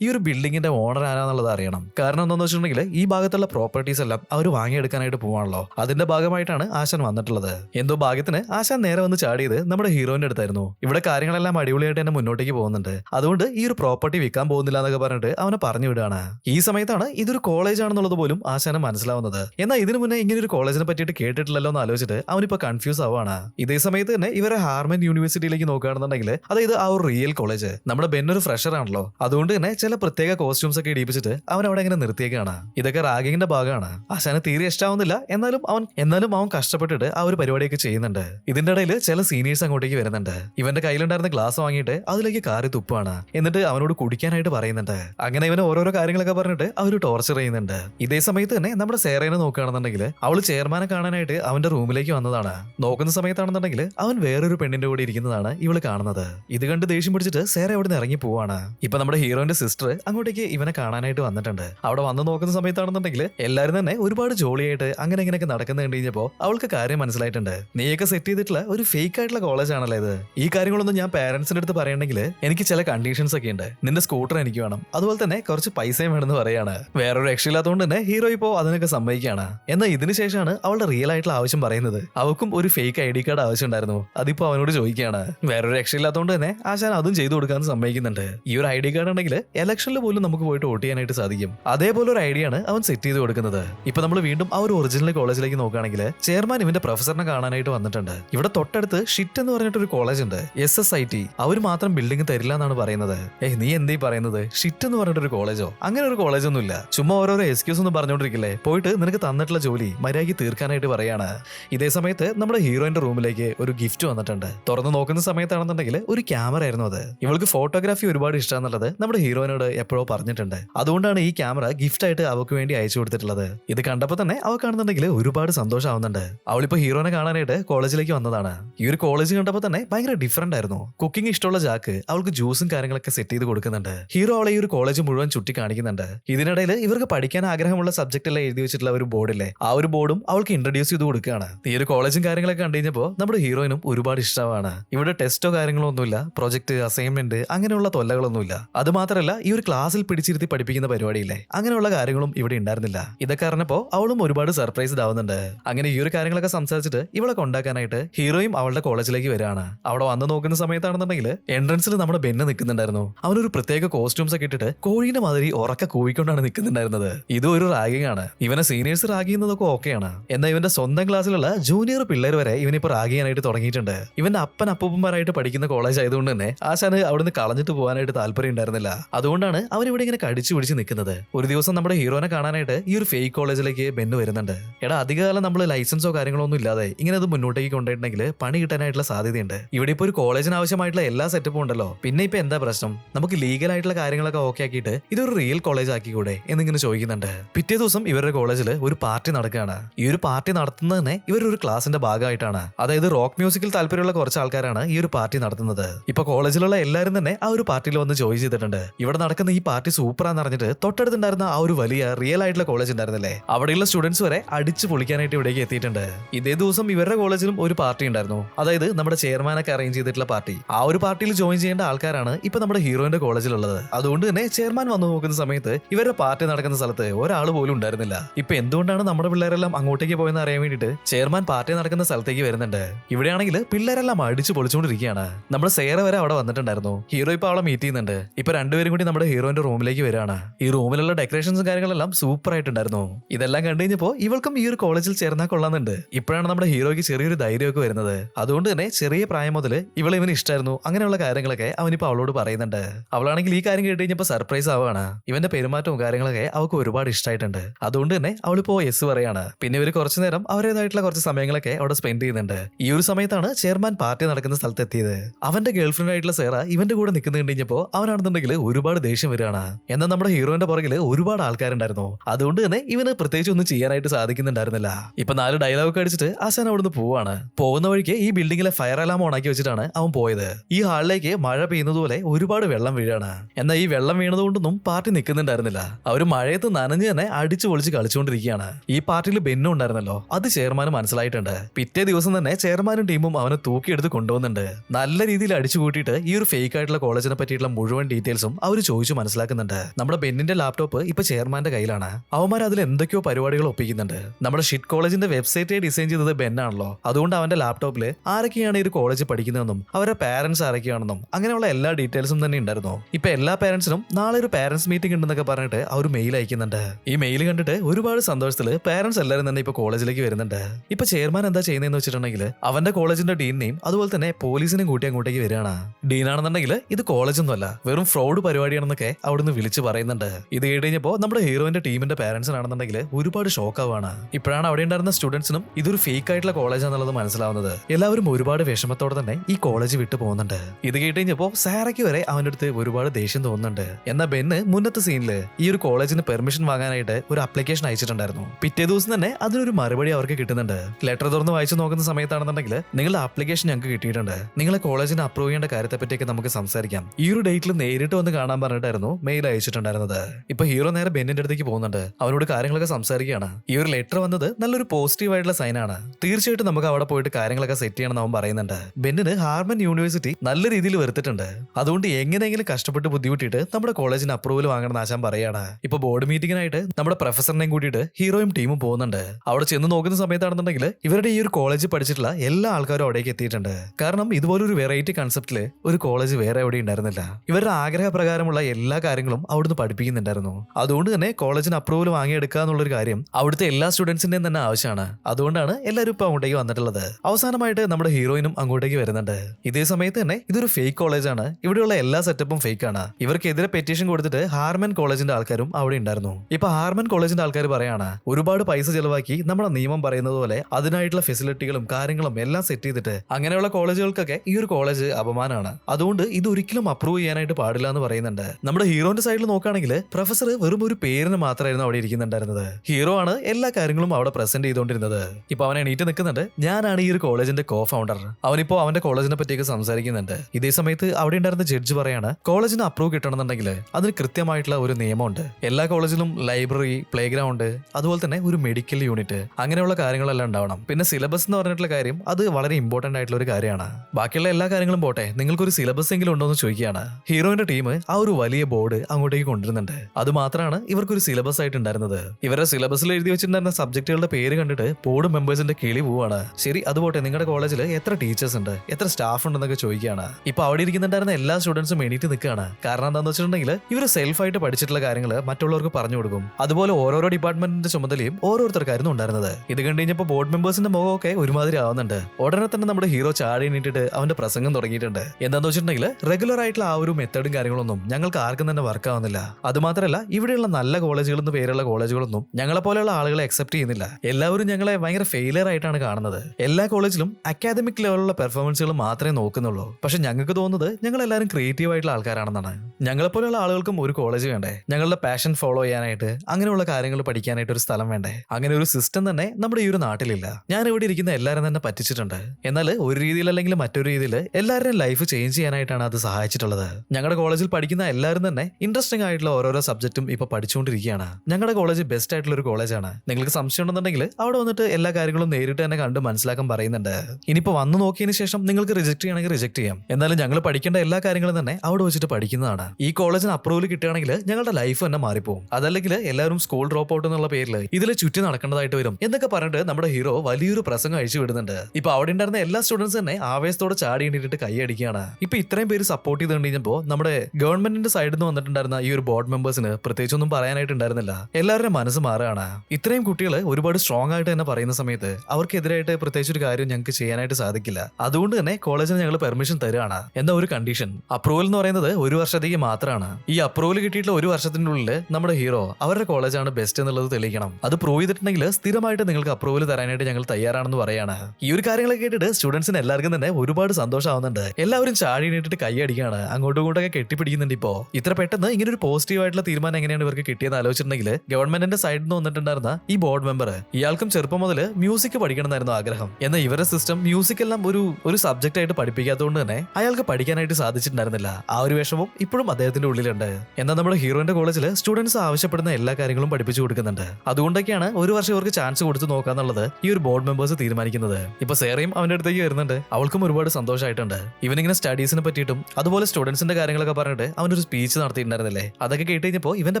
ഈ ഒരു ബിൽഡിങ്ങിന്റെ ഓണർ ആരാന്നുള്ളത് അറിയണം. കാരണം എന്താണെന്ന് വെച്ചിട്ടുണ്ടെങ്കിൽ ഈ ഭാഗത്തുള്ള പ്രോപ്പർട്ടീസ് എല്ലാം അവർ വാങ്ങിയെടുക്കാനായിട്ട് പോവാണല്ലോ. അതിന്റെ ഭാഗമായിട്ടാണ് ആശാൻ വന്നിട്ടുള്ളത്. എന്തോ ഭാഗ്യത്തിന് ആശാൻ നേരെ വന്ന് ചാടിയത് നമ്മുടെ ഹീറോയിന്റെ അടുത്തായിരുന്നു. ഇവിടെ കാര്യങ്ങളെല്ലാം അടിപൊളിയായിട്ട് തന്നെ മുന്നോട്ടേക്ക് പോകുന്നുണ്ട്. അതുകൊണ്ട് ഈ ഒരു പ്രോപ്പർട്ടി വിൽക്കാൻ പോകുന്നില്ല എന്നൊക്കെ പറഞ്ഞിട്ട് അവനെ പറഞ്ഞു വിടുകയാണ്. ഈ സമയത്താണ് ഇതൊരു കോളേജ് ആണെന്നുള്ളത് പോലും ആശാന് മനസ്സിലാവുന്നത്. എന്നാൽ ഇതിനു മുന്നേ ഇങ്ങനെ ഒരു കോളേജിനെ പറ്റിയിട്ട് കേട്ടിട്ടില്ലല്ലോ എന്ന് ആലോചിച്ചിട്ട് അവനിപ്പോ കൺഫ്യൂസ് ആവുകയാണ്. ഇതേ സമയത്ത് തന്നെ ഇവരെ ഹാർമൻ യൂണിവേഴ്സിറ്റിയിലേക്ക് നോക്കുകയാണെന്നുണ്ടെങ്കിൽ അതായത് ആ ഒരു റിയൽ കോളേജ് നമ്മുടെ ബെന്നൊരു ഫ്രഷർ ആണല്ലോ. അതുകൊണ്ട് തന്നെ ചില പ്രത്യേക കോസ്റ്റ്യൂംസ് ഒക്കെ ഇടിപ്പിച്ചിട്ട് അവൻ അവിടെ ഇങ്ങനെ നിർത്തിയേക്കാണ്. ഇതൊക്കെ റാഗിങ്ങിന്റെ ഭാഗമാണ്. ആശാന് തീരെ ഇഷ്ടാവുന്നില്ല. എന്നാലും അവൻ എന്നാലും അവൻ കഷ്ടപ്പെട്ടിട്ട് ആ ഒരു പരിപാടിയൊക്കെ ചെയ്യുന്നുണ്ട്. ഇതിന്റെ ഇടയിൽ ചില സീനിയേഴ്സ് അങ്ങോട്ടേക്ക് വരുന്നുണ്ട്. ഇവന്റെ കയ്യിലുണ്ടായിരുന്ന ഗ്ലാസ് വാങ്ങിയിട്ട് അതിലേക്ക് കാറി തുപ്പാണ് എന്നിട്ട് അവനോട് കുടിക്കാനായിട്ട് പറയുന്നുണ്ട്. അങ്ങനെ ഇവന് ഓരോരോ കാര്യങ്ങളൊക്കെ പറഞ്ഞിട്ട് അവർ ടോർച്ചർ ചെയ്യുന്നുണ്ട്. ഇതേ സമയത്ത് തന്നെ നമ്മുടെ സേറേനെ നോക്കുകയാണെന്നുണ്ടെങ്കിൽ അവൾ ചെയർമാനെ കാണാനായിട്ട് അവന്റെ റൂമിലേക്ക് വന്നതാണ്. നോക്കുന്ന സമയത്താണെന്നുണ്ടെങ്കിൽ അവൻ വേറൊരു പെണ്ണിന്റെ കൂടെ ഇരിക്കുന്നതാണ് ഇവൾ കാണുന്നത്. ഇത് കണ്ട് ദേഷ്യം പിടിച്ചിട്ട് സേറ അവിടെ നിന്ന് ഇറങ്ങി പോവാണ്. ഇപ്പൊ നമ്മുടെ ഹീറോന്റെ സിസ്റ്റർ അങ്ങോട്ടേക്ക് ഇവനെ കാണാനായിട്ട് വന്നിട്ടുണ്ട്. അവിടെ വന്ന് നോക്കുന്ന സമയത്താണെന്നുണ്ടെങ്കിൽ എല്ലാവരും തന്നെ ഒരുപാട് ജോളിയായിട്ട് അങ്ങനെ ഇങ്ങനെയൊക്കെ നടക്കുന്ന കണ്ടു കഴിഞ്ഞപ്പോ അവൾക്ക് കാര്യം മനസ്സിലായിട്ടുണ്ട്. നീയൊക്കെ സെറ്റ് ചെയ്തിട്ടുള്ള ഒരു ഫേക്ക് ആയിട്ടുള്ള കോളേജ് ആണല്ലോ ഇത്. ഈ കാര്യങ്ങളൊന്നും ഞാൻ പാരന്റ്സിന്റെ അടുത്ത് പറയണമെങ്കിൽ എനിക്ക് ചില കണ്ടീഷൻസ് ഒക്കെ ഉണ്ട്. നിന്റെ സ്കൂട്ടർ എനിക്ക് വേണം. അതുപോലെ തന്നെ കുറച്ച് പൈസയും വേണമെന്ന് പറയാണ്. വേറൊരു രക്ഷയില്ലാത്തതുകൊണ്ട് തന്നെ ഹീറോ ഇപ്പോ അതിനൊക്കെ സമ്മതിക്കുകയാണ്. എന്നാൽ ഇതിന് ശേഷമാണ് അവളുടെ റിയൽ ആയിട്ടുള്ള ആവശ്യം പറയുന്നത്. അവൾക്കും ഒരു ഫേക്ക് ഐ ഡി കാർഡ് ആവശ്യം ഉണ്ടായിരുന്നു അതിപ്പോ അവനോട് ചോദിക്കുകയാണ്. വേറൊരു രക്ഷയില്ലാത്തതുകൊണ്ട് തന്നെ ആശാൻ അതും ചെയ്തു കൊടുക്കാൻ സമ്മതിക്കുന്നുണ്ട്. ഈ ഒരു ഐ ഡി കാർഡ് ഉണ്ടെങ്കിൽ ഇലക്ഷനിൽ പോലും നമുക്ക് പോയിട്ട് വോട്ട് ചെയ്യാനായിട്ട് സാധിക്കും. അതേപോലെ ഒരു ഐഡിയ ആണ് അവൻ സെറ്റ് ചെയ്ത് കൊടുക്കുന്നത്. ഇപ്പൊ നമ്മൾ വീണ്ടും ആ ഒരു ഒറിജിനൽ കോളേജിലേക്ക് നോക്കുകയാണെങ്കിൽ ചെയർമാൻ ഇവന്റെ പ്രൊഫസറിനെ കാണാനായിട്ട് വന്നിട്ടുണ്ട്. ഇവിടെ തൊട്ടടുത്ത് ഷിറ്റ് എന്ന് പറഞ്ഞിട്ട് ഒരു കോളേജ് ഉണ്ട്. എസ് എസ് ഐ ടി അവർ മാത്രം ബിൽഡിംഗ് തരില്ല എന്നാണ് പറയുന്നത്. ഏഹ് നീ എന്തീ പറയുന്നത്? ഷിറ്റ് എന്ന് പറഞ്ഞിട്ട് ഒരു കോളേജോ അങ്ങനെ ഒരു കോളേജ് ഒന്നും ഇല്ല ചുമ്മാ ഓരോരോ എക്സ്ക്യൂസ് ഒന്നും പറഞ്ഞോണ്ടിരിക്കില്ലേ? പോയിട്ട് നിനക്ക് തന്നിട്ടുള്ള ജോലി മര്യാദയ്ക്ക് തീർക്കാനായിട്ട് പറയാണ്. ഇതേ സമയത്ത് നമ്മുടെ ഹീറോയിന്റെ റൂമിലേക്ക് ഒരു ഗിഫ്റ്റ് വന്നിട്ടുണ്ട്. തുറന്നു നോക്കുന്ന സമയത്താണെന്നുണ്ടെങ്കിൽ ഒരു ക്യാമറ ആയിരുന്നു അത്. ഇവൾക്ക് ഫോട്ടോഗ്രാഫി ഒരുപാട് ഇഷ്ടമാണെന്നുള്ളത് നമ്മുടെ ഹീറോയിനോട് എപ്പോഴോ പറഞ്ഞിട്ടുണ്ട്. അതുകൊണ്ടാണ് ഈ ക്യാമറ ഗിഫ്റ്റ് ആയിട്ട് അവൾക്ക് വേണ്ടി അയച്ചു കൊടുത്തിട്ടുള്ളത്. ഇത് കണ്ടപ്പോൾ തന്നെ അവ കാണുന്നുണ്ടെങ്കിൽ ഒരുപാട് സന്തോഷമാവുന്നുണ്ട്. അവളിപ്പോ ഹീറോനെ കാണാനായിട്ട് കോളേജിലേക്ക് വന്നതാണ്. ഈ ഒരു കോളേജ് കണ്ടപ്പോൾ തന്നെ ഭയങ്കര ഡിഫറെന്റ് ആയിരുന്നു. കുക്കിംഗ് ഇഷ്ടമുള്ള ജാക്ക് അവൾക്ക് ജ്യൂസും കാര്യങ്ങളൊക്കെ സെറ്റ് ചെയ്ത് കൊടുക്കുന്നുണ്ട്. ഹീറോ അവളെ ഈ ഒരു കോളേജ് മുഴുവൻ ചുറ്റി കാണിക്കുന്നുണ്ട് ഇതിനിടയിൽ ഇവർക്ക് പഠിക്കാൻ ആഗ്രഹമുള്ള സബ്ജക്റ്റ് എല്ലാം എഴുതി വെച്ചിട്ടുള്ള ഒരു ബോർഡില്ലേ ആ ഒരു ബോർഡും അവൾക്ക് ഇൻട്രൊഡ്യൂസ് ചെയ്ത് കൊടുക്കുകയാണ്. ഈ ഒരു കോളേജും കാര്യങ്ങളൊക്കെ കണ്ടു കഴിഞ്ഞപ്പോൾ നമ്മുടെ ഹീറോയിനും ഒരുപാട് ഇഷ്ടമാണ്. ഇവിടെ ടെസ്റ്റോ കാര്യങ്ങളോ ഒന്നുമില്ല. പ്രൊജക്ട് അസൈൻമെന്റ് അങ്ങനെയുള്ള തൊല്ലകളൊന്നുമില്ല. അത് മാത്രമല്ല ഈ ഒരു ക്ലാസ്സിൽ പിടിച്ചിരുത്തി പഠിപ്പിക്കുന്ന പരിപാടിയില്ലേ? അങ്ങനെയുള്ള കാര്യങ്ങളും ഇവിടെ ഉണ്ടായിരുന്നില്ല. ഇതൊക്കെ അറിഞ്ഞപ്പോ അവളും ഒരുപാട് സർപ്രൈസ്ഡ് ആവുന്നുണ്ട് അങ്ങനെ ഈ ഒരു കാര്യങ്ങളൊക്കെ സംസാരിച്ചിട്ട് ഇവളെ കൊണ്ടാക്കാനായിട്ട് ഹീറോയും അവളുടെ കോളേജിലേക്ക് വരികയാണ്. അവിടെ വന്ന് നോക്കുന്ന സമയത്താണെന്നുണ്ടെങ്കിൽ എൻട്രൻസിൽ നമ്മുടെ ബെന്ന് നിൽക്കുന്നുണ്ടായിരുന്നു. അവനൊരു പ്രത്യേക കോസ്റ്റ്യൂംസ് ഒക്കെ ഇട്ടിട്ട് കോഴീന്റെ മാതിരി ഉറക്ക കൂവിക്കൊണ്ടാണ് നിൽക്കുന്നുണ്ടായിരുന്നത്. ഇതും ഒരു റാഗിംഗ് ആണ്. ഇവനെ സീനിയേഴ്സ് റാഗ് ചെയ്യുന്നതൊക്കെ ഓക്കെയാണ്. എന്നാൽ ഇവന്റെ സ്വന്തം ക്ലാസ്സിലുള്ള ജൂനിയർ പിള്ളേർ വരെ ഇവനിപ്പോ റാഗ് ചെയ്യാനായിട്ട് തുടങ്ങിയിട്ടുണ്ട്. ഇവന്റെ അപ്പൻ അപ്പൂപ്പന്മാരായിട്ട് പഠിക്കുന്ന കോളേജ് ആയതുകൊണ്ട് തന്നെ ആശാന് അവിടുന്ന് കളഞ്ഞിട്ട് പോകാനായിട്ട് താല്പര്യം ഉണ്ടായിരുന്നില്ല. അതുകൊണ്ടാണ് അവർ ഇവിടെ ഇങ്ങനെ കടിച്ചു പിടിച്ച് നിൽക്കുന്നത്. ഒരു ദിവസം നമ്മുടെ ഹീറോനെ കാണാനായിട്ട് ഈ ഒരു ഫേക്ക് കോളേജിലേക്ക് ബെന്ന് വരുന്നുണ്ട്. എടാ അധികകാലം നമ്മൾ ലൈസൻസോ കാര്യങ്ങളോ ഒന്നും ഇല്ലാതെ ഇങ്ങനെ അത് മുന്നോട്ടേക്ക് കൊണ്ടുപോയിട്ടുണ്ടെങ്കിൽ പണി കിട്ടാനായിട്ടുള്ള സാധ്യതയുണ്ട്. ഇവിടെ ഇപ്പോൾ ഒരു കോളേജിന് ആവശ്യമായിട്ടുള്ള എല്ലാ സെറ്റപ്പും ഉണ്ടല്ലോ. പിന്നെ ഇപ്പൊ എന്താ പ്രശ്നം? നമുക്ക് ലീഗൽ ആയിട്ടുള്ള കാര്യങ്ങളൊക്കെ ഓക്കെ ആക്കിയിട്ട് ഇതൊരു റിയൽ കോളേജ് ആക്കിക്കൂടെ എന്നിങ്ങനെ ചോദിക്കുന്നുണ്ട്. പിറ്റേ ദിവസം ഇവരുടെ കോളേജിൽ ഒരു പാർട്ടി നടക്കുകയാണ്. ഈ ഒരു പാർട്ടി നടത്തുന്നത് തന്നെ ഇവരൊരു ക്ലാസിന്റെ ഭാഗമായിട്ടാണ്. അതായത് റോക്ക് മ്യൂസിക്കിൽ താല്പര്യമുള്ള കുറച്ച് ആൾക്കാരാണ് ഈ ഒരു പാർട്ടി നടത്തുന്നത്. ഇപ്പൊ കോളേജിലുള്ള എല്ലാവരും തന്നെ ആ ഒരു പാർട്ടിയിൽ വന്ന് ജോയിൻ ചെയ്തിട്ടുണ്ട്. ഇവിടെ നടക്കുന്ന ഈ പാർട്ടി സൂപ്പറാന്ന് അറിഞ്ഞിട്ട് തൊട്ടടുത്തുണ്ടായിരുന്ന ആ ഒരു വലിയ റിയൽ ആയിട്ടുള്ള കോളേജ് ഉണ്ടായിരുന്നല്ലേ? അവിടെയുള്ള സ്റ്റുഡൻസ് വരെ അടിച്ച് പൊളിക്കാനായിട്ട് ഇവിടേക്ക് എത്തിയിട്ടുണ്ട്. ഇതേ ദിവസം ഇവരുടെ കോളേജിലും ഒരു പാർട്ടി ഉണ്ടായിരുന്നു. അതായത് നമ്മുടെ ചെയർമാനൊക്കെ അറേഞ്ച് ചെയ്തിട്ടുള്ള പാർട്ടി. ആ ഒരു പാർട്ടിയിൽ ജോയിൻ ചെയ്യേണ്ട ആൾക്കാരാണ് ഇപ്പൊ നമ്മുടെ ഹീറോയിന്റെ കോളേജിലുള്ളത് അതുകൊണ്ട് തന്നെ ചെയർമാൻ വന്നു നോക്കുന്ന സമയത്ത് ഇവരുടെ പാർട്ടി നടക്കുന്ന സ്ഥലത്ത് ഒരാൾ പോലും ഉണ്ടായിരുന്നില്ല. ഇപ്പൊ എന്തുകൊണ്ടാണ് നമ്മുടെ പിള്ളേരെല്ലാം അങ്ങോട്ടേക്ക് പോയെന്ന് അറിയാൻ വേണ്ടിയിട്ട് ചെയർമാൻ പാർട്ടി നടക്കുന്ന സ്ഥലത്തേക്ക് വരുന്നുണ്ട്? ഇവിടെയാണെങ്കിൽ പിള്ളേരെല്ലാം അടിച്ചു പൊളിച്ചുകൊണ്ടിരിക്കുകയാണ്. നമ്മുടെ സേറ വരെ അവിടെ വന്നിട്ടുണ്ടായിരുന്നു. ഹീറോ ഇപ്പൊ അവളെ മീറ്റ് ചെയ്യുന്നുണ്ട്. ഇപ്പൊ രണ്ടുപേരും കൂടി നമ്മുടെ ഹീറോയിന്റെ റൂമിലേക്ക് വരികയാണ്. ഈ റൂമിലുള്ള ഡെക്കറേഷൻസും കാര്യങ്ങളെല്ലാം സൂപ്പർ ആയിട്ടുണ്ടായിരുന്നു ഇതെല്ലാം കണ്ടു കഴിഞ്ഞപ്പോ ഇവൾക്കും ഈ ഒരു കോളേജിൽ ചേർന്നാൽ കൊള്ളാന്നുണ്ട് ഇപ്പോഴാണ് നമ്മുടെ ഹീറോയ്ക്ക് ചെറിയൊരു ധൈര്യമൊക്കെ വരുന്നത്. അതുകൊണ്ട് തന്നെ ചെറിയ പ്രായം മുതൽ ഇവളെ ഇവന് ഇഷ്ടമായിരുന്നു അങ്ങനെയുള്ള കാര്യങ്ങളൊക്കെ അവനിപ്പോ അവളോട് പറയുന്നുണ്ട്. അവളാണെങ്കിൽ ഈ കാര്യം കേട്ട് കഴിഞ്ഞപ്പോ സർപ്രൈസ് ആവുകയാണ്. ഇവന്റെ പെരുമാറ്റവും കാര്യങ്ങളൊക്കെ അവൾക്ക് ഒരുപാട് ഇഷ്ടമായിട്ടുണ്ട് അതുകൊണ്ട് തന്നെ അവളിപ്പോ യെസ് പറയാണ്. പിന്നെ ഇവർ കുറച്ചു നേരം അവരുടേതായിട്ടുള്ള കുറച്ച് സമയങ്ങളൊക്കെ അവിടെ സ്പെൻഡ് ചെയ്യുന്നുണ്ട്. ഈ ഒരു സമയത്താണ് ചെയർമാൻ പാർട്ടി നടക്കുന്ന സ്ഥലത്ത് എത്തിയത് അവന്റെ ഗേൾഫ്രണ്ട് ആയിട്ടുള്ള സേറ ഇവന്റെ കൂടെ നിൽക്കുന്ന കഴിഞ്ഞപ്പോ അവനാണെന്നുണ്ടെങ്കിൽ ഒരുപാട് ദേഷ്യം വരികയാണ്. എന്നാൽ നമ്മുടെ ഹീറോന്റെ പുറകിൽ ഒരുപാട് ആൾക്കാരുണ്ടായിരുന്നു. അതുകൊണ്ട് തന്നെ ഇവന് പ്രത്യേകിച്ച് ഒന്നും ചെയ്യാനായിട്ട് സാധിക്കുന്നുണ്ടായിരുന്നില്ല. ഇപ്പൊ നാല് ഡയലോഗ് അടിച്ചിട്ട് ആശാൻ അവിടുന്ന് പോവാണ്. പോകുന്ന വഴിക്ക് ഈ ബിൽഡിംഗിലെ ഫയർ അലാം ഓണാക്കി വെച്ചിട്ടാണ് അവൻ പോയത്. ഈ ഹാളിലേക്ക് മഴ പെയ്യുന്നത് പോലെ ഒരുപാട് വെള്ളം വീഴാണ്. എന്നാൽ ഈ വെള്ളം വീണതുകൊണ്ടൊന്നും പാർട്ടി നിൽക്കുന്നുണ്ടായിരുന്നില്ല. അവർ മഴയത്ത് നനഞ്ഞ് തന്നെ അടിച്ചു പൊളിച്ച് കളിച്ചുകൊണ്ടിരിക്കുകയാണ്. ഈ പാർട്ടിയിൽ ബെന്നും ഉണ്ടായിരുന്നല്ലോ. അത് ചെയർമാൻ മനസ്സിലായിട്ടുണ്ട്. പിറ്റേ ദിവസം തന്നെ ചെയർമാനും ടീമും അവനെ തൂക്കിയെടുത്ത് കൊണ്ടുപോകുന്നുണ്ട് നല്ല രീതിയിൽ അടിച്ചു കൂട്ടിയിട്ട് ഈ ഒരു ഫേക്ക് ആയിട്ടുള്ള കോളേജിനെ പറ്റിയിട്ടുള്ള മുഴുവൻ ഡീറ്റെയിൽസും അവർ ചോദിച്ചു മനസ്സിലാക്കുന്നുണ്ട്. നമ്മുടെ ബെന്നിന്റെ ലാപ്ടോപ്പ് ഇപ്പൊ ചെയർമാന്റെ കയ്യിലാണ്. അവന്മാർ അതിൽ എന്തൊക്കെയോ പരിപാടികൾ ഒപ്പിക്കുന്നുണ്ട്. നമ്മുടെ ഷിറ്റ് കോളേജിന്റെ വെബ്സൈറ്റ് ഡിസൈൻ ചെയ്തത് ബെന്നാണല്ലോ. അതുകൊണ്ട് അവന്റെ ലാപ്ടോപ്പിൽ ആരൊക്കെയാണ് ഈ കോളേജ് പഠിക്കുന്നതെന്നും അവരുടെ പാരന്റ്സ് ആരൊക്കെയാണെന്നും അങ്ങനെയുള്ള എല്ലാ ഡീറ്റെയിൽസും തന്നെ ഉണ്ടായിരുന്നു. ഇപ്പൊ എല്ലാ പാരന്റ്സിനും നാളെ ഒരു പാരന്റ്സ് മീറ്റിംഗ് ഉണ്ടെന്നൊക്കെ പറഞ്ഞിട്ട് അവർ മെയിൽ അയക്കുന്നുണ്ട്. ഈ മെയിൽ കണ്ടിട്ട് ഒരുപാട് സന്തോഷത്തിൽ പാരന്റ്സ് എല്ലാവരും തന്നെ ഇപ്പൊ കോളേജിലേക്ക് വരുന്നുണ്ട്. ഇപ്പൊ ചെയർമാൻ എന്താ ചെയ്യുന്നതെന്ന് വെച്ചിട്ടുണ്ടെങ്കിൽ അവന്റെ കോളേജിന്റെ ഡീനെയും അതുപോലെ തന്നെ പോലീസിനെയും കൂട്ടി അങ്ങോട്ടേക്ക് വരികയാണ്. ഡീനാണെന്നുണ്ടെങ്കിൽ ഇത് കോളേജൊന്നുമല്ല വെറും ഫ്രോഡ് പരിപാടിയാണെന്നൊക്കെ അവിടുന്ന് വിളിച്ചു പറയുന്നുണ്ട്. ഇത് കഴിഞ്ഞപ്പോ നമ്മുടെ ഹീറോയിന്റെ ടീമിന്റെ പാരന്റ്സിനാണെന്നുണ്ടെങ്കിൽ ഒരുപാട് ഷോക്ക് ആവാണ് ഇപ്പോഴാണ് അവിടെ ഉണ്ടായിരുന്ന സ്റ്റുഡൻസിനും ഇതൊരു ഫേക്ക് ആയിട്ടുള്ള കോളേജ് എന്നുള്ളത് മനസ്സിലാവുന്നത്. എല്ലാവരും ഒരുപാട് വിഷമത്തോടെ തന്നെ ഈ കോളേജ് വിട്ടു പോകുന്നുണ്ട്. ഇത് കഴിഞ്ഞപ്പോ സാറയ്ക്ക് വരെ അവന്റെ അടുത്ത് ഒരുപാട് ദേഷ്യം തോന്നുന്നുണ്ട്. എന്നാൽ ബെന്ന് മുന്നത്തെ സീനിൽ ഈ ഒരു കോളേജിന് പെർമിഷൻ വാങ്ങാനായിട്ട് ഒരു അപ്ലിക്കേഷൻ അയച്ചിട്ടുണ്ടായിരുന്നു. പിറ്റേ ദിവസം തന്നെ അതിനൊരു മറുപടി അവർക്ക് കിട്ടുന്നുണ്ട്. ലെറ്റർ തുറന്ന് വായിച്ചു നോക്കുന്ന സമയത്താണെന്നുണ്ടെങ്കിൽ നിങ്ങളുടെ അപ്ലിക്കേഷൻ ഞങ്ങൾക്ക് കിട്ടിയിട്ടുണ്ട്. നിങ്ങളെ കോളേജിന് അപ്രൂവ് ചെയ്യേണ്ട കാര്യത്തെ പറ്റിയൊക്കെ നമുക്ക് സംസാരിക്കാം. ഈ ഒരു ഡേറ്റിൽ നേരിട്ട് വന്ന് കാണാൻ പറഞ്ഞിട്ടായിരുന്നു മെയിൽ അയച്ചിട്ടുണ്ടായിരുന്നത്. ഇപ്പൊ ഹീറോ നേരെ ബെന്നിന്റെ അടുത്തേക്ക് പോകുന്നുണ്ട്. അവനോട് കാര്യങ്ങളൊക്കെ സംസാരിക്കുകയാണ്. ഈ ഒരു ലെറ്റർ വന്നത് നല്ലൊരു പോസിറ്റീവ് ആയിട്ടുള്ള സൈനാണ് തീർച്ചയായിട്ടും നമുക്ക് അവിടെ പോയിട്ട് കാര്യങ്ങളൊക്കെ സെറ്റ് ചെയ്യണമെന്ന് അവൻ പറയുന്നുണ്ട്. ബെന്നിന് ഹാർമൻ യൂണിവേഴ്സിറ്റി നല്ല രീതിയിൽ വരുത്തിട്ടുണ്ട് അതുകൊണ്ട് എങ്ങനെയെങ്കിലും കഷ്ടപ്പെട്ട് ബുദ്ധിമുട്ടിയിട്ട് നമ്മുടെ കോളേജിന് അപ്രൂവൽ വാങ്ങണമെന്ന് ആശാൻ പറയാണ്. ഇപ്പൊ ബോർഡ് മീറ്റിംഗിനായിട്ട് നമ്മുടെ പ്രൊഫസറിനെയും കൂട്ടിയിട്ട് ഹീറോയും ടീമും പോകുന്നുണ്ട്. അവിടെ ചെന്ന് നോക്കുന്ന സമയത്താണെന്നുണ്ടെങ്കിൽ ഇവരുടെ ഈ ഒരു കോളേജ് പഠിച്ചിട്ടുള്ള എല്ലാ ആൾക്കാരും അവിടേക്ക് എത്തിയിട്ടുണ്ട്. കാരണം ഇതുപോലൊരു വെറൈറ്റി കൺസെപ്റ്റിൽ ഒരു കോളേജ് വേറെ എവിടെ ഉണ്ടായിരുന്നില്ല. ഇവരുടെ ആഗ്രഹപ്രകാരമുള്ള എല്ലാ കാര്യങ്ങളും അവിടുന്ന് പഠിപ്പിക്കുന്നുണ്ടായിരുന്നു. അതുകൊണ്ട് തന്നെ കോളേജിന് അപ്രൂവൽ വാങ്ങിയെടുക്കുക എന്നുള്ളൊരു കാര്യം അവിടുത്തെ എല്ലാ സ്റ്റുഡൻസിന്റെയും തന്നെ ആവശ്യമാണ്. അതുകൊണ്ടാണ് എല്ലാവരും ഇപ്പൊ അങ്ങോട്ടേക്ക് വന്നിട്ടുള്ളത്. അവസാനമായിട്ട് നമ്മുടെ ഹീറോയിനും അങ്ങോട്ടേക്ക് വരുന്നുണ്ട്. ഇതേ സമയത്ത് തന്നെ ഇതൊരു ഫേക്ക് കോളേജാണ് ഇവിടെയുള്ള എല്ലാ സെറ്റപ്പും ഫേക്ക് ആണ്. ഇവർക്കെതിരെ പെറ്റീഷൻ കൊടുത്തിട്ട് ഹാർമൻ കോളേജിന്റെ ആൾക്കാരും അവിടെ ഉണ്ടായിരുന്നു. ഇപ്പൊ ഹാർമൻ കോളേജിന്റെ ആൾക്കാർ പറയാണ് ഒരുപാട് പൈസ ചെലവാക്കി നമ്മുടെ നിയമം പറയുന്നത് പോലെ അതിനായിട്ടുള്ള ഫെസിലിറ്റികളും കാര്യങ്ങളും എല്ലാം സെറ്റ് ചെയ്തിട്ട് അങ്ങനെയുള്ള കോളേജുകൾക്കൊക്കെ ഈ ഒരു കോളേജ് അപമാനമാണ്. അതുകൊണ്ട് ഇത് ഒരിക്കലും അപ്രൂവ് ചെയ്യാനായിട്ട് പാടില്ല എന്ന് പറയുന്നുണ്ട്. നമ്മുടെ ഹീറോന്റെ സൈഡിൽ നോക്കുകയാണെങ്കിൽ പ്രൊഫസർ വെറും ഒരു പേരിന് മാത്രമായിരുന്നു അവിടെ ഇരിക്കുന്നുണ്ടായിരുന്നത്. ഹീറോ ആണ് എല്ലാ കാര്യങ്ങളും അവിടെ പ്രസന്റ് ചെയ്തുകൊണ്ടിരുന്നത്. ഇപ്പൊ അവൻ എണീറ്റ് നിൽക്കുന്നുണ്ട്. ഞാനാണ് ഈ ഒരു കോളേജിന്റെ കോ ഫൗണ്ടർ അവനിപ്പോ അവന്റെ കോളേജിനെ പറ്റിയൊക്കെ സംസാരിക്കുന്നുണ്ട്. ഇതേ സമയത്ത് അവിടെ ഉണ്ടായിരുന്ന ജഡ്ജ് പറയാണ് കോളേജിന് അപ്രൂവ് കിട്ടണമെന്നുണ്ടെങ്കിൽ അതിന് കൃത്യമായിട്ടുള്ള ഒരു നിയമമുണ്ട്. എല്ലാ കോളേജിലും ലൈബ്രറി പ്ലേ ഗ്രൗണ്ട് അതുപോലെ തന്നെ ഒരു മെഡിക്കൽ യൂണിറ്റ് അങ്ങനെയുള്ള കാര്യങ്ങളെല്ലാം ഉണ്ടാവണം. പിന്നെ സിലബസ് എന്ന് പറഞ്ഞിട്ടുള്ള കാര്യം അത് വളരെ ഇമ്പോർട്ടന്റ് ആയിട്ടുള്ള ഒരു കാര്യമാണ്. ബാക്കിയുള്ള എല്ലാ കാര്യങ്ങളും പോട്ടെ നിങ്ങൾക്കൊരു സിലബസ് എങ്കിലും ഉണ്ടോ എന്ന് ചോദിക്കുകയാണ്. ഹീറോയിന്റെ ടീം ആ ഒരു വലിയ ബോർഡ് അങ്ങോട്ടേക്ക് കൊണ്ടുവരുന്നുണ്ട്. അത് മാത്രമാണ് ഇവർക്കൊരു സിലബസ് ആയിട്ട് ഉണ്ടായിരുന്നത് ഇവരുടെ സിലബസിൽ എഴുതി വെച്ചിട്ടുണ്ടായിരുന്ന സബ്ജക്റ്റുകളുടെ പേര് കണ്ടിട്ട് ബോർഡ് മെമ്പേഴ്സിന്റെ കിളി പോവാണ്. ശരി അതുപോട്ടെ നിങ്ങളുടെ കോളേജിൽ എത്ര ടീച്ചേഴ്സ് ഉണ്ട് എത്ര സ്റ്റാഫ് ഉണ്ടെന്നൊക്കെ ചോദിക്കുകയാണ്. ഇപ്പൊ അവിടെ ഇരിക്കുന്നുണ്ടായിരുന്ന എല്ലാ സ്റ്റുഡൻസും എണീറ്റ് നിൽക്കുകയാണ്. കാരണം എന്താണെന്ന് വെച്ചിട്ടുണ്ടെങ്കിൽ ഇവർ സെൽഫായിട്ട് പഠിച്ചിട്ടുള്ള കാര്യങ്ങൾ മറ്റുള്ളവർക്ക് പറഞ്ഞു കൊടുക്കും. അതുപോലെ ഓരോരോ ഡിപ്പാർട്ട്മെന്റിന്റെ ചുമതലയും ഓരോരുത്തർക്കായിരുന്നു ഉണ്ടായിരുന്നത്. ഇത് കണ്ടു കഴിഞ്ഞപ്പോൾ ബോർഡ് മെമ്പേഴ്സിന്റെ മുഖമൊക്കെ ഒരുമാതിരി ആവുന്നുണ്ട്. ഉടനെ തന്നെ നമ്മുടെ ഹീറോ ചാടി എണീറ്റിട്ട് അവന്റെ പ്രസംഗം തുടങ്ങിയിട്ടുണ്ട്. എന്താന്ന് വെച്ചിട്ടുണ്ടെങ്കിൽ റെഗുലർ ആയിട്ടുള്ള ആ ഒരു മെത്തേഡും കാര്യങ്ങളും കാര്യങ്ങളൊന്നും ഞങ്ങൾക്ക് ആർക്കും തന്നെ വർക്ക് ആവുന്നില്ല. അതുമാത്രമല്ല ഇവിടെയുള്ള നല്ല കോളേജുകൾ പേരുള്ള കോളേജുകളൊന്നും ഞങ്ങളെ പോലെയുള്ള ആളുകളെ അക്സെപ്റ്റ് ചെയ്യുന്നില്ല. എല്ലാവരും ഞങ്ങളെ ഭയങ്കര ഫെയിലിയർ ആയിട്ടാണ് കാണുന്നത്. എല്ലാ കോളേജിലും അക്കാദമിക് ലെവലുള്ള പെർഫോമൻസുകൾ മാത്രമേ നോക്കുന്നുള്ളൂ. പക്ഷെ ഞങ്ങൾക്ക് തോന്നുന്നത് ഞങ്ങൾ എല്ലാവരും ക്രിയേറ്റീവ് ആയിട്ടുള്ള ആൾക്കാരാണെന്നാണ്. ഞങ്ങളെ പോലെയുള്ള ആളുകൾക്കും ഒരു കോളേജ് വേണ്ടേ? ഞങ്ങളുടെ പാഷൻ ഫോളോ ചെയ്യാനായിട്ട് അങ്ങനെയുള്ള കാര്യങ്ങൾ പഠിക്കാനായിട്ട് ഒരു സ്ഥലം വേണ്ടേ? അങ്ങനെ ഒരു സിസ്റ്റം തന്നെ നമ്മുടെ ഈ ഒരു നാട്ടിലില്ല. ഞാൻ ഇവിടെ ഇരിക്കുന്ന എല്ലാവരും തന്നെ പറ്റിച്ചിട്ടുണ്ട്. എന്നാൽ ഒരു രീതിയിൽ അല്ലെങ്കിൽ മറ്റൊരു രീതിയിൽ എല്ലാവരുടെയും ലൈഫ് ചേഞ്ച് ചെയ്യാനായിട്ടാണ് അത് സഹായിച്ചിട്ടുള്ളത്. ഞങ്ങളുടെ കോളേജിൽ പഠിക്കുന്ന എല്ലാവരും തന്നെ ഇൻട്രസ്റ്റിംഗ് ആയിട്ടുള്ള ഓരോരോ സബ്ജക്റ്റും ഇപ്പൊ പഠിച്ചുകൊണ്ടിരിക്കുകയാണ്. ഞങ്ങളുടെ കോളേജ് ബെസ്റ്റ് ആയിട്ടുള്ള ഒരു കോളേജാണ് നിങ്ങൾക്ക് സംശയം ഉണ്ടെന്നുണ്ടെങ്കിൽ അവിടെ വന്നിട്ട് എല്ലാ കാര്യങ്ങളും നേരിട്ട് തന്നെ കണ്ട് മനസ്സിലാക്കാൻ പറയുന്നുണ്ട്. ഇനിയിപ്പോ വന്നു നോക്കിയതിന് ശേഷം നിങ്ങൾക്ക് റിജക്ട് ചെയ്യണമെങ്കിൽ റിജക്ട് ചെയ്യാം. എന്നാലും ഞങ്ങൾ പഠിക്കേണ്ട എല്ലാ കാര്യങ്ങളും തന്നെ അവിടെ വെച്ചിട്ട് പഠിക്കുന്നതാണ്. ഈ കോളേജിന് അപ്രൂവൽ കിട്ടുകയാണെങ്കിൽ ഞങ്ങളുടെ ലൈഫ് തന്നെ മാറിപ്പോകും അതല്ലെങ്കിൽ എല്ലാവരും സ്കൂൾ ഡ്രോപ്പ് ഔട്ട് എന്നുള്ള പേരിൽ ഇതിൽ ചുറ്റി നടക്കേണ്ടതായിട്ട് വരും. എന്നൊക്കെ പറഞ്ഞിട്ട് നമ്മുടെ ഹീറോ വലിയൊരു പ്രസംഗം അഴിച്ചു വിടുന്നുണ്ട്. ഇപ്പൊ അവിടെ ഉണ്ടായിരുന്ന എല്ലാ സ്റ്റുഡൻസ് തന്നെ ആവേശത്തോടെ ചാടി എണീറ്റിട്ട് കൈയടിക്കുകയാണ്. ഇപ്പൊ ഇത്രയും പേര് സപ്പോർട്ട് ചെയ്ത് കഴിഞ്ഞപ്പോൾ നമ്മുടെ ഗവൺമെന്റിന്റെ സൈഡിൽ നിന്ന് വന്നിട്ടുണ്ടായിരുന്ന ഈ ഒരു ബോർഡ് മെമ്പേഴ്സിന് പ്രത്യേകിച്ചൊന്നും പറയാനായിട്ടുണ്ടായിരുന്നില്ല. എല്ലാവരുടെയും മനസ്സ് മാറുകയാണ്. ഇത്രയും കുട്ടികൾ ഒരുപാട് സ്ട്രോങ് ആയിട്ട് തന്നെ പറയുന്ന സമയത്ത് അവർക്കെതിരായിട്ട് പ്രത്യേകിച്ച് ഒരു കാര്യം ഞങ്ങൾക്ക് ചെയ്യാനായിട്ട് സാധിക്കില്ല. അതുകൊണ്ട് തന്നെ കോളേജിന് ഞങ്ങൾ പെർമിഷൻ തരുകയാണ്. എന്ന ഒരു കണ്ടീഷൻ അപ്രൂവൽ എന്ന് പറയുന്നത് ഒരു വർഷത്തേക്ക് മാത്രമാണ് ഈ അപ്രൂവൽ കിട്ടിയിട്ടുള്ള ഒരു വർഷത്തിന്റെ ഉള്ളിൽ നമ്മുടെ ഹീറോ അവരുടെ കോളേജാണ് ബെസ്റ്റ് എന്നുള്ളത് തെളിയിക്കണം. അത് പ്രൂവ് ചെയ്തിട്ടുണ്ടെങ്കിൽ സ്ഥിരമായിട്ട് നിങ്ങൾക്ക് അപ്രൂവൽ തരാനായിട്ട് ഞങ്ങൾ തയ്യാറാണെന്ന് പറയാണ്. ഈ ഒരു കാര്യങ്ങളൊക്കെ കേട്ടിട്ട് സ്റ്റുഡൻസിന് എല്ലാവർക്കും തന്നെ ഒരുപാട് സന്തോഷമാവുന്നുണ്ട്. എല്ലാവരും ചാടി കൈ കൈയടിക്കുകയാണ്. അങ്ങോട്ടും ഇങ്ങോട്ടൊക്കെ കെട്ടിപ്പിടിക്കുന്നുണ്ട് ഇപ്പോ. ഇത്ര പെട്ടെന്ന് ഇങ്ങനെ ഒരു പോസിറ്റീവ് ആയിട്ടുള്ള തീരുമാനം എങ്ങനെയാണ് ഇവർക്ക് കിട്ടിയെന്ന് ആലോചിച്ചിട്ടുണ്ടെങ്കിൽ ഗവൺമെന്റിന്റെ സൈഡിൽ നിന്ന് വന്നിട്ടുണ്ടായിരുന്ന ഈ ബോർഡ് മെമ്പർ ഇയാൾക്കും ചെറുപ്പം മുതൽ മ്യൂസിക് പഠിക്കണമെന്നായിരുന്നു ആഗ്രഹം. എന്നാൽ ഇവരുടെ സിസ്റ്റം മ്യൂസിക് എല്ലാം ഒരു ഒരു സബ്ജക്റ്റ് ആയിട്ട് പഠിപ്പിക്കാത്തതുകൊണ്ട് തന്നെ അയാൾക്ക് പഠിക്കാനായിട്ട് സാധിച്ചിട്ടുണ്ടായിരുന്നില്ല. ആ ഒരു വിഷമം ഇപ്പോഴും അദ്ദേഹത്തിന്റെ ഉള്ളിലുണ്ട്. എന്നാൽ നമ്മുടെ ഹീറോയിന്റെ കോളേജിൽ സ്റ്റുഡൻസ് ആവശ്യപ്പെടുന്ന എല്ലാ കാര്യങ്ങളും പഠിപ്പിച്ചു കൊടുക്കുന്നുണ്ട്. അതുകൊണ്ടൊക്കെയാണ് ഒരു വർഷം ഇവർക്ക് ചാൻസ് കൊടുത്ത് നോക്കാന്നുള്ളത് ഈ ഒരു ബോർഡ് മെമ്പേഴ്സ് തീരുമാനിക്കുന്നത്. ഇപ്പൊ സേറയും അവന്റെ അടുത്തേക്ക് വരുന്നുണ്ട്. അവൾക്കും ഒരുപാട് സന്തോഷമായിട്ടുണ്ട്. ഇവനിങ്ങനെ സ്റ്റഡീസിനെ പറ്റിയിട്ടും അതുപോലെ സ്റ്റുഡൻസിന്റെ കാര്യങ്ങളൊക്കെ പറഞ്ഞിട്ട് അവനൊരു സ്പീച്ച് നടത്തിയിട്ടുണ്ടായിരുന്നില്ലേ? അതൊക്കെ കേട്ട് ഇവന്റെ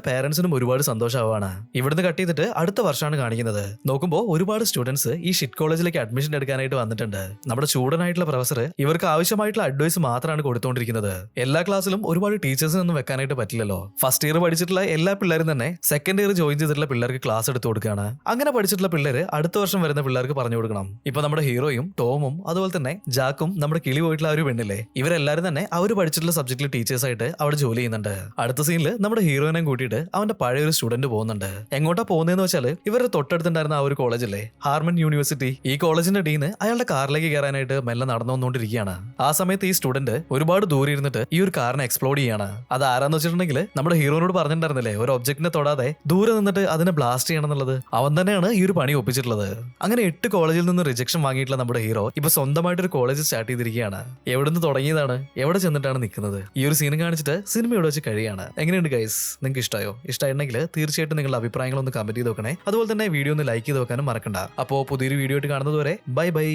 പേരൻസിനും ഒരുപാട് സന്തോഷമാവാണ്. ഇവിടുന്ന് കട്ട് ചെയ്തിട്ട് അടുത്ത വർഷമാണ് കാണിക്കുന്നത്. നോക്കുമ്പോൾ ഒരുപാട് സ്റ്റുഡൻസ് ഈ ഷിറ്റ് കോളേജിലേക്ക് അഡ്മിഷൻ എടുക്കാനായിട്ട് വന്നിട്ടുണ്ട്. നമ്മുടെ ചൂടനായിട്ടുള്ള പ്രൊഫസർ ഇവർക്ക് ആവശ്യമായിട്ടുള്ള അഡ്വൈസ് മാത്രമാണ് കൊടുത്തുകൊണ്ടിരിക്കുന്നത് എല്ലാ ക്ലാസ്സിലും ഒരുപാട് ടീച്ചേഴ്സിനൊന്നും വെക്കാനായിട്ട് പറ്റില്ലല്ലോ. ഫസ്റ്റ് ഇയർ പഠിച്ചിട്ടുള്ള എല്ലാ പിള്ളേരും തന്നെ സെക്കൻഡ് ഇയർ ജോയിൻ ചെയ്തിട്ടുള്ള പിള്ളേർക്ക് ക്ലാസ് എടുത്തു കൊടുക്കുകയാണ്. അങ്ങനെ പഠിച്ചിട്ടുള്ള പിള്ളേര് അടുത്ത വർഷം വരുന്ന പിള്ളേർക്ക് പറഞ്ഞു കൊടുക്കണം. ഇപ്പൊ നമ്മുടെ ഹീറോയും ടോമും അതുപോലെ തന്നെ ജാക്കും നമ്മുടെ കിളി പോയിട്ടുള്ള ആ ഒരു പെണ്ണില്ലേ? ഇവരെല്ലാരും തന്നെ അവർ പഠിച്ചിട്ടുള്ള സബ്ജക്റ്റിൽ ടീച്ചേഴ്സ് ആയിട്ട് അവിടെ ജോലി ചെയ്യുന്നുണ്ട്. അടുത്ത സീനിൽ നമ്മുടെ ഹീറോയിനെ കൂട്ടിയിട്ട് അവന്റെ പഴയ ഒരു സ്റ്റുഡന്റ് പോകുന്നുണ്ട്. എങ്ങോട്ടാ പോകുന്നതെന്ന് വെച്ചാൽ ഇവരുടെ തൊട്ടടുത്തുണ്ടായിരുന്ന ആ ഒരു കോളേജില്ലേ ഹാർമൺ യൂണിവേഴ്സിറ്റി. ഈ കോളേജിന്റെ ഡീന് അയാളുടെ കാറിലേക്ക് കയറാനായിട്ട് മെല്ലെ നടന്നു വന്നുകൊണ്ടിരിക്കുകയാണ് ആ സമയത്ത് ഈ സ്റ്റുഡന്റ് ഒരുപാട് ദൂരെ ഇരുന്നിട്ട് ഈ ഒരു കാറിനെ എക്സ്പ്ലോർ ചെയ്യാണ്. അത് ആരാന്ന് വെച്ചിട്ടുണ്ടെങ്കിൽ നമ്മുടെ ഹീറോനോട് പറഞ്ഞിട്ടുണ്ടായിരുന്നില്ലേ? ഒരു ഒബ്ജക്റ്റിനെ തൊടാതെ ദൂരെ നിന്നിട്ട് അതിനെ ബ്ലാസ്റ്റ് ചെയ്യണം എന്നുള്ളത് അവൻ തന്നെയാണ് ഈ ഒരു പണി ഒപ്പിച്ചിട്ടുള്ളത്. അങ്ങനെ എട്ട് കോളേജിൽ നിന്ന് റിജക്ഷൻ വാങ്ങിയിട്ടുള്ള നമ്മുടെ ഹീറോ ഇപ്പൊ സ്വന്തമായിട്ട് ഒരു കോളേജ് സ്റ്റാർട്ട് ചെയ്തിരിക്കുകയാണ്. എവിടുന്ന് തുടങ്ങിയതാണ്? എവിടെ ചെന്നിട്ടാണ് നിൽക്കുന്നത്? ഈ ഒരു സീനും കാണിച്ചിട്ട് സിനിമ ഇവിടെ വെച്ച് കഴിയാണ്. എങ്ങനെയുണ്ട് ഗൈസ് നിങ്ങൾക്ക് ഇഷ്ടമായോ ഇഷ്ടമായിട്ടുണ്ടെങ്കിൽ തീർച്ചയായിട്ടും നിങ്ങളുടെ അഭിപ്രായങ്ങളൊന്ന് കമന്റ് ചെയ്ത് നോക്കണേ അതുപോലെ തന്നെ വീഡിയോ ഒന്ന് ലൈക്ക് ചെയ്ത് നോക്കാനും മറക്കണ്ട. അപ്പോൾ പുതിയൊരു വീഡിയോ ആയിട്ട് കാണുന്നതുവരെ ബൈ ബൈ.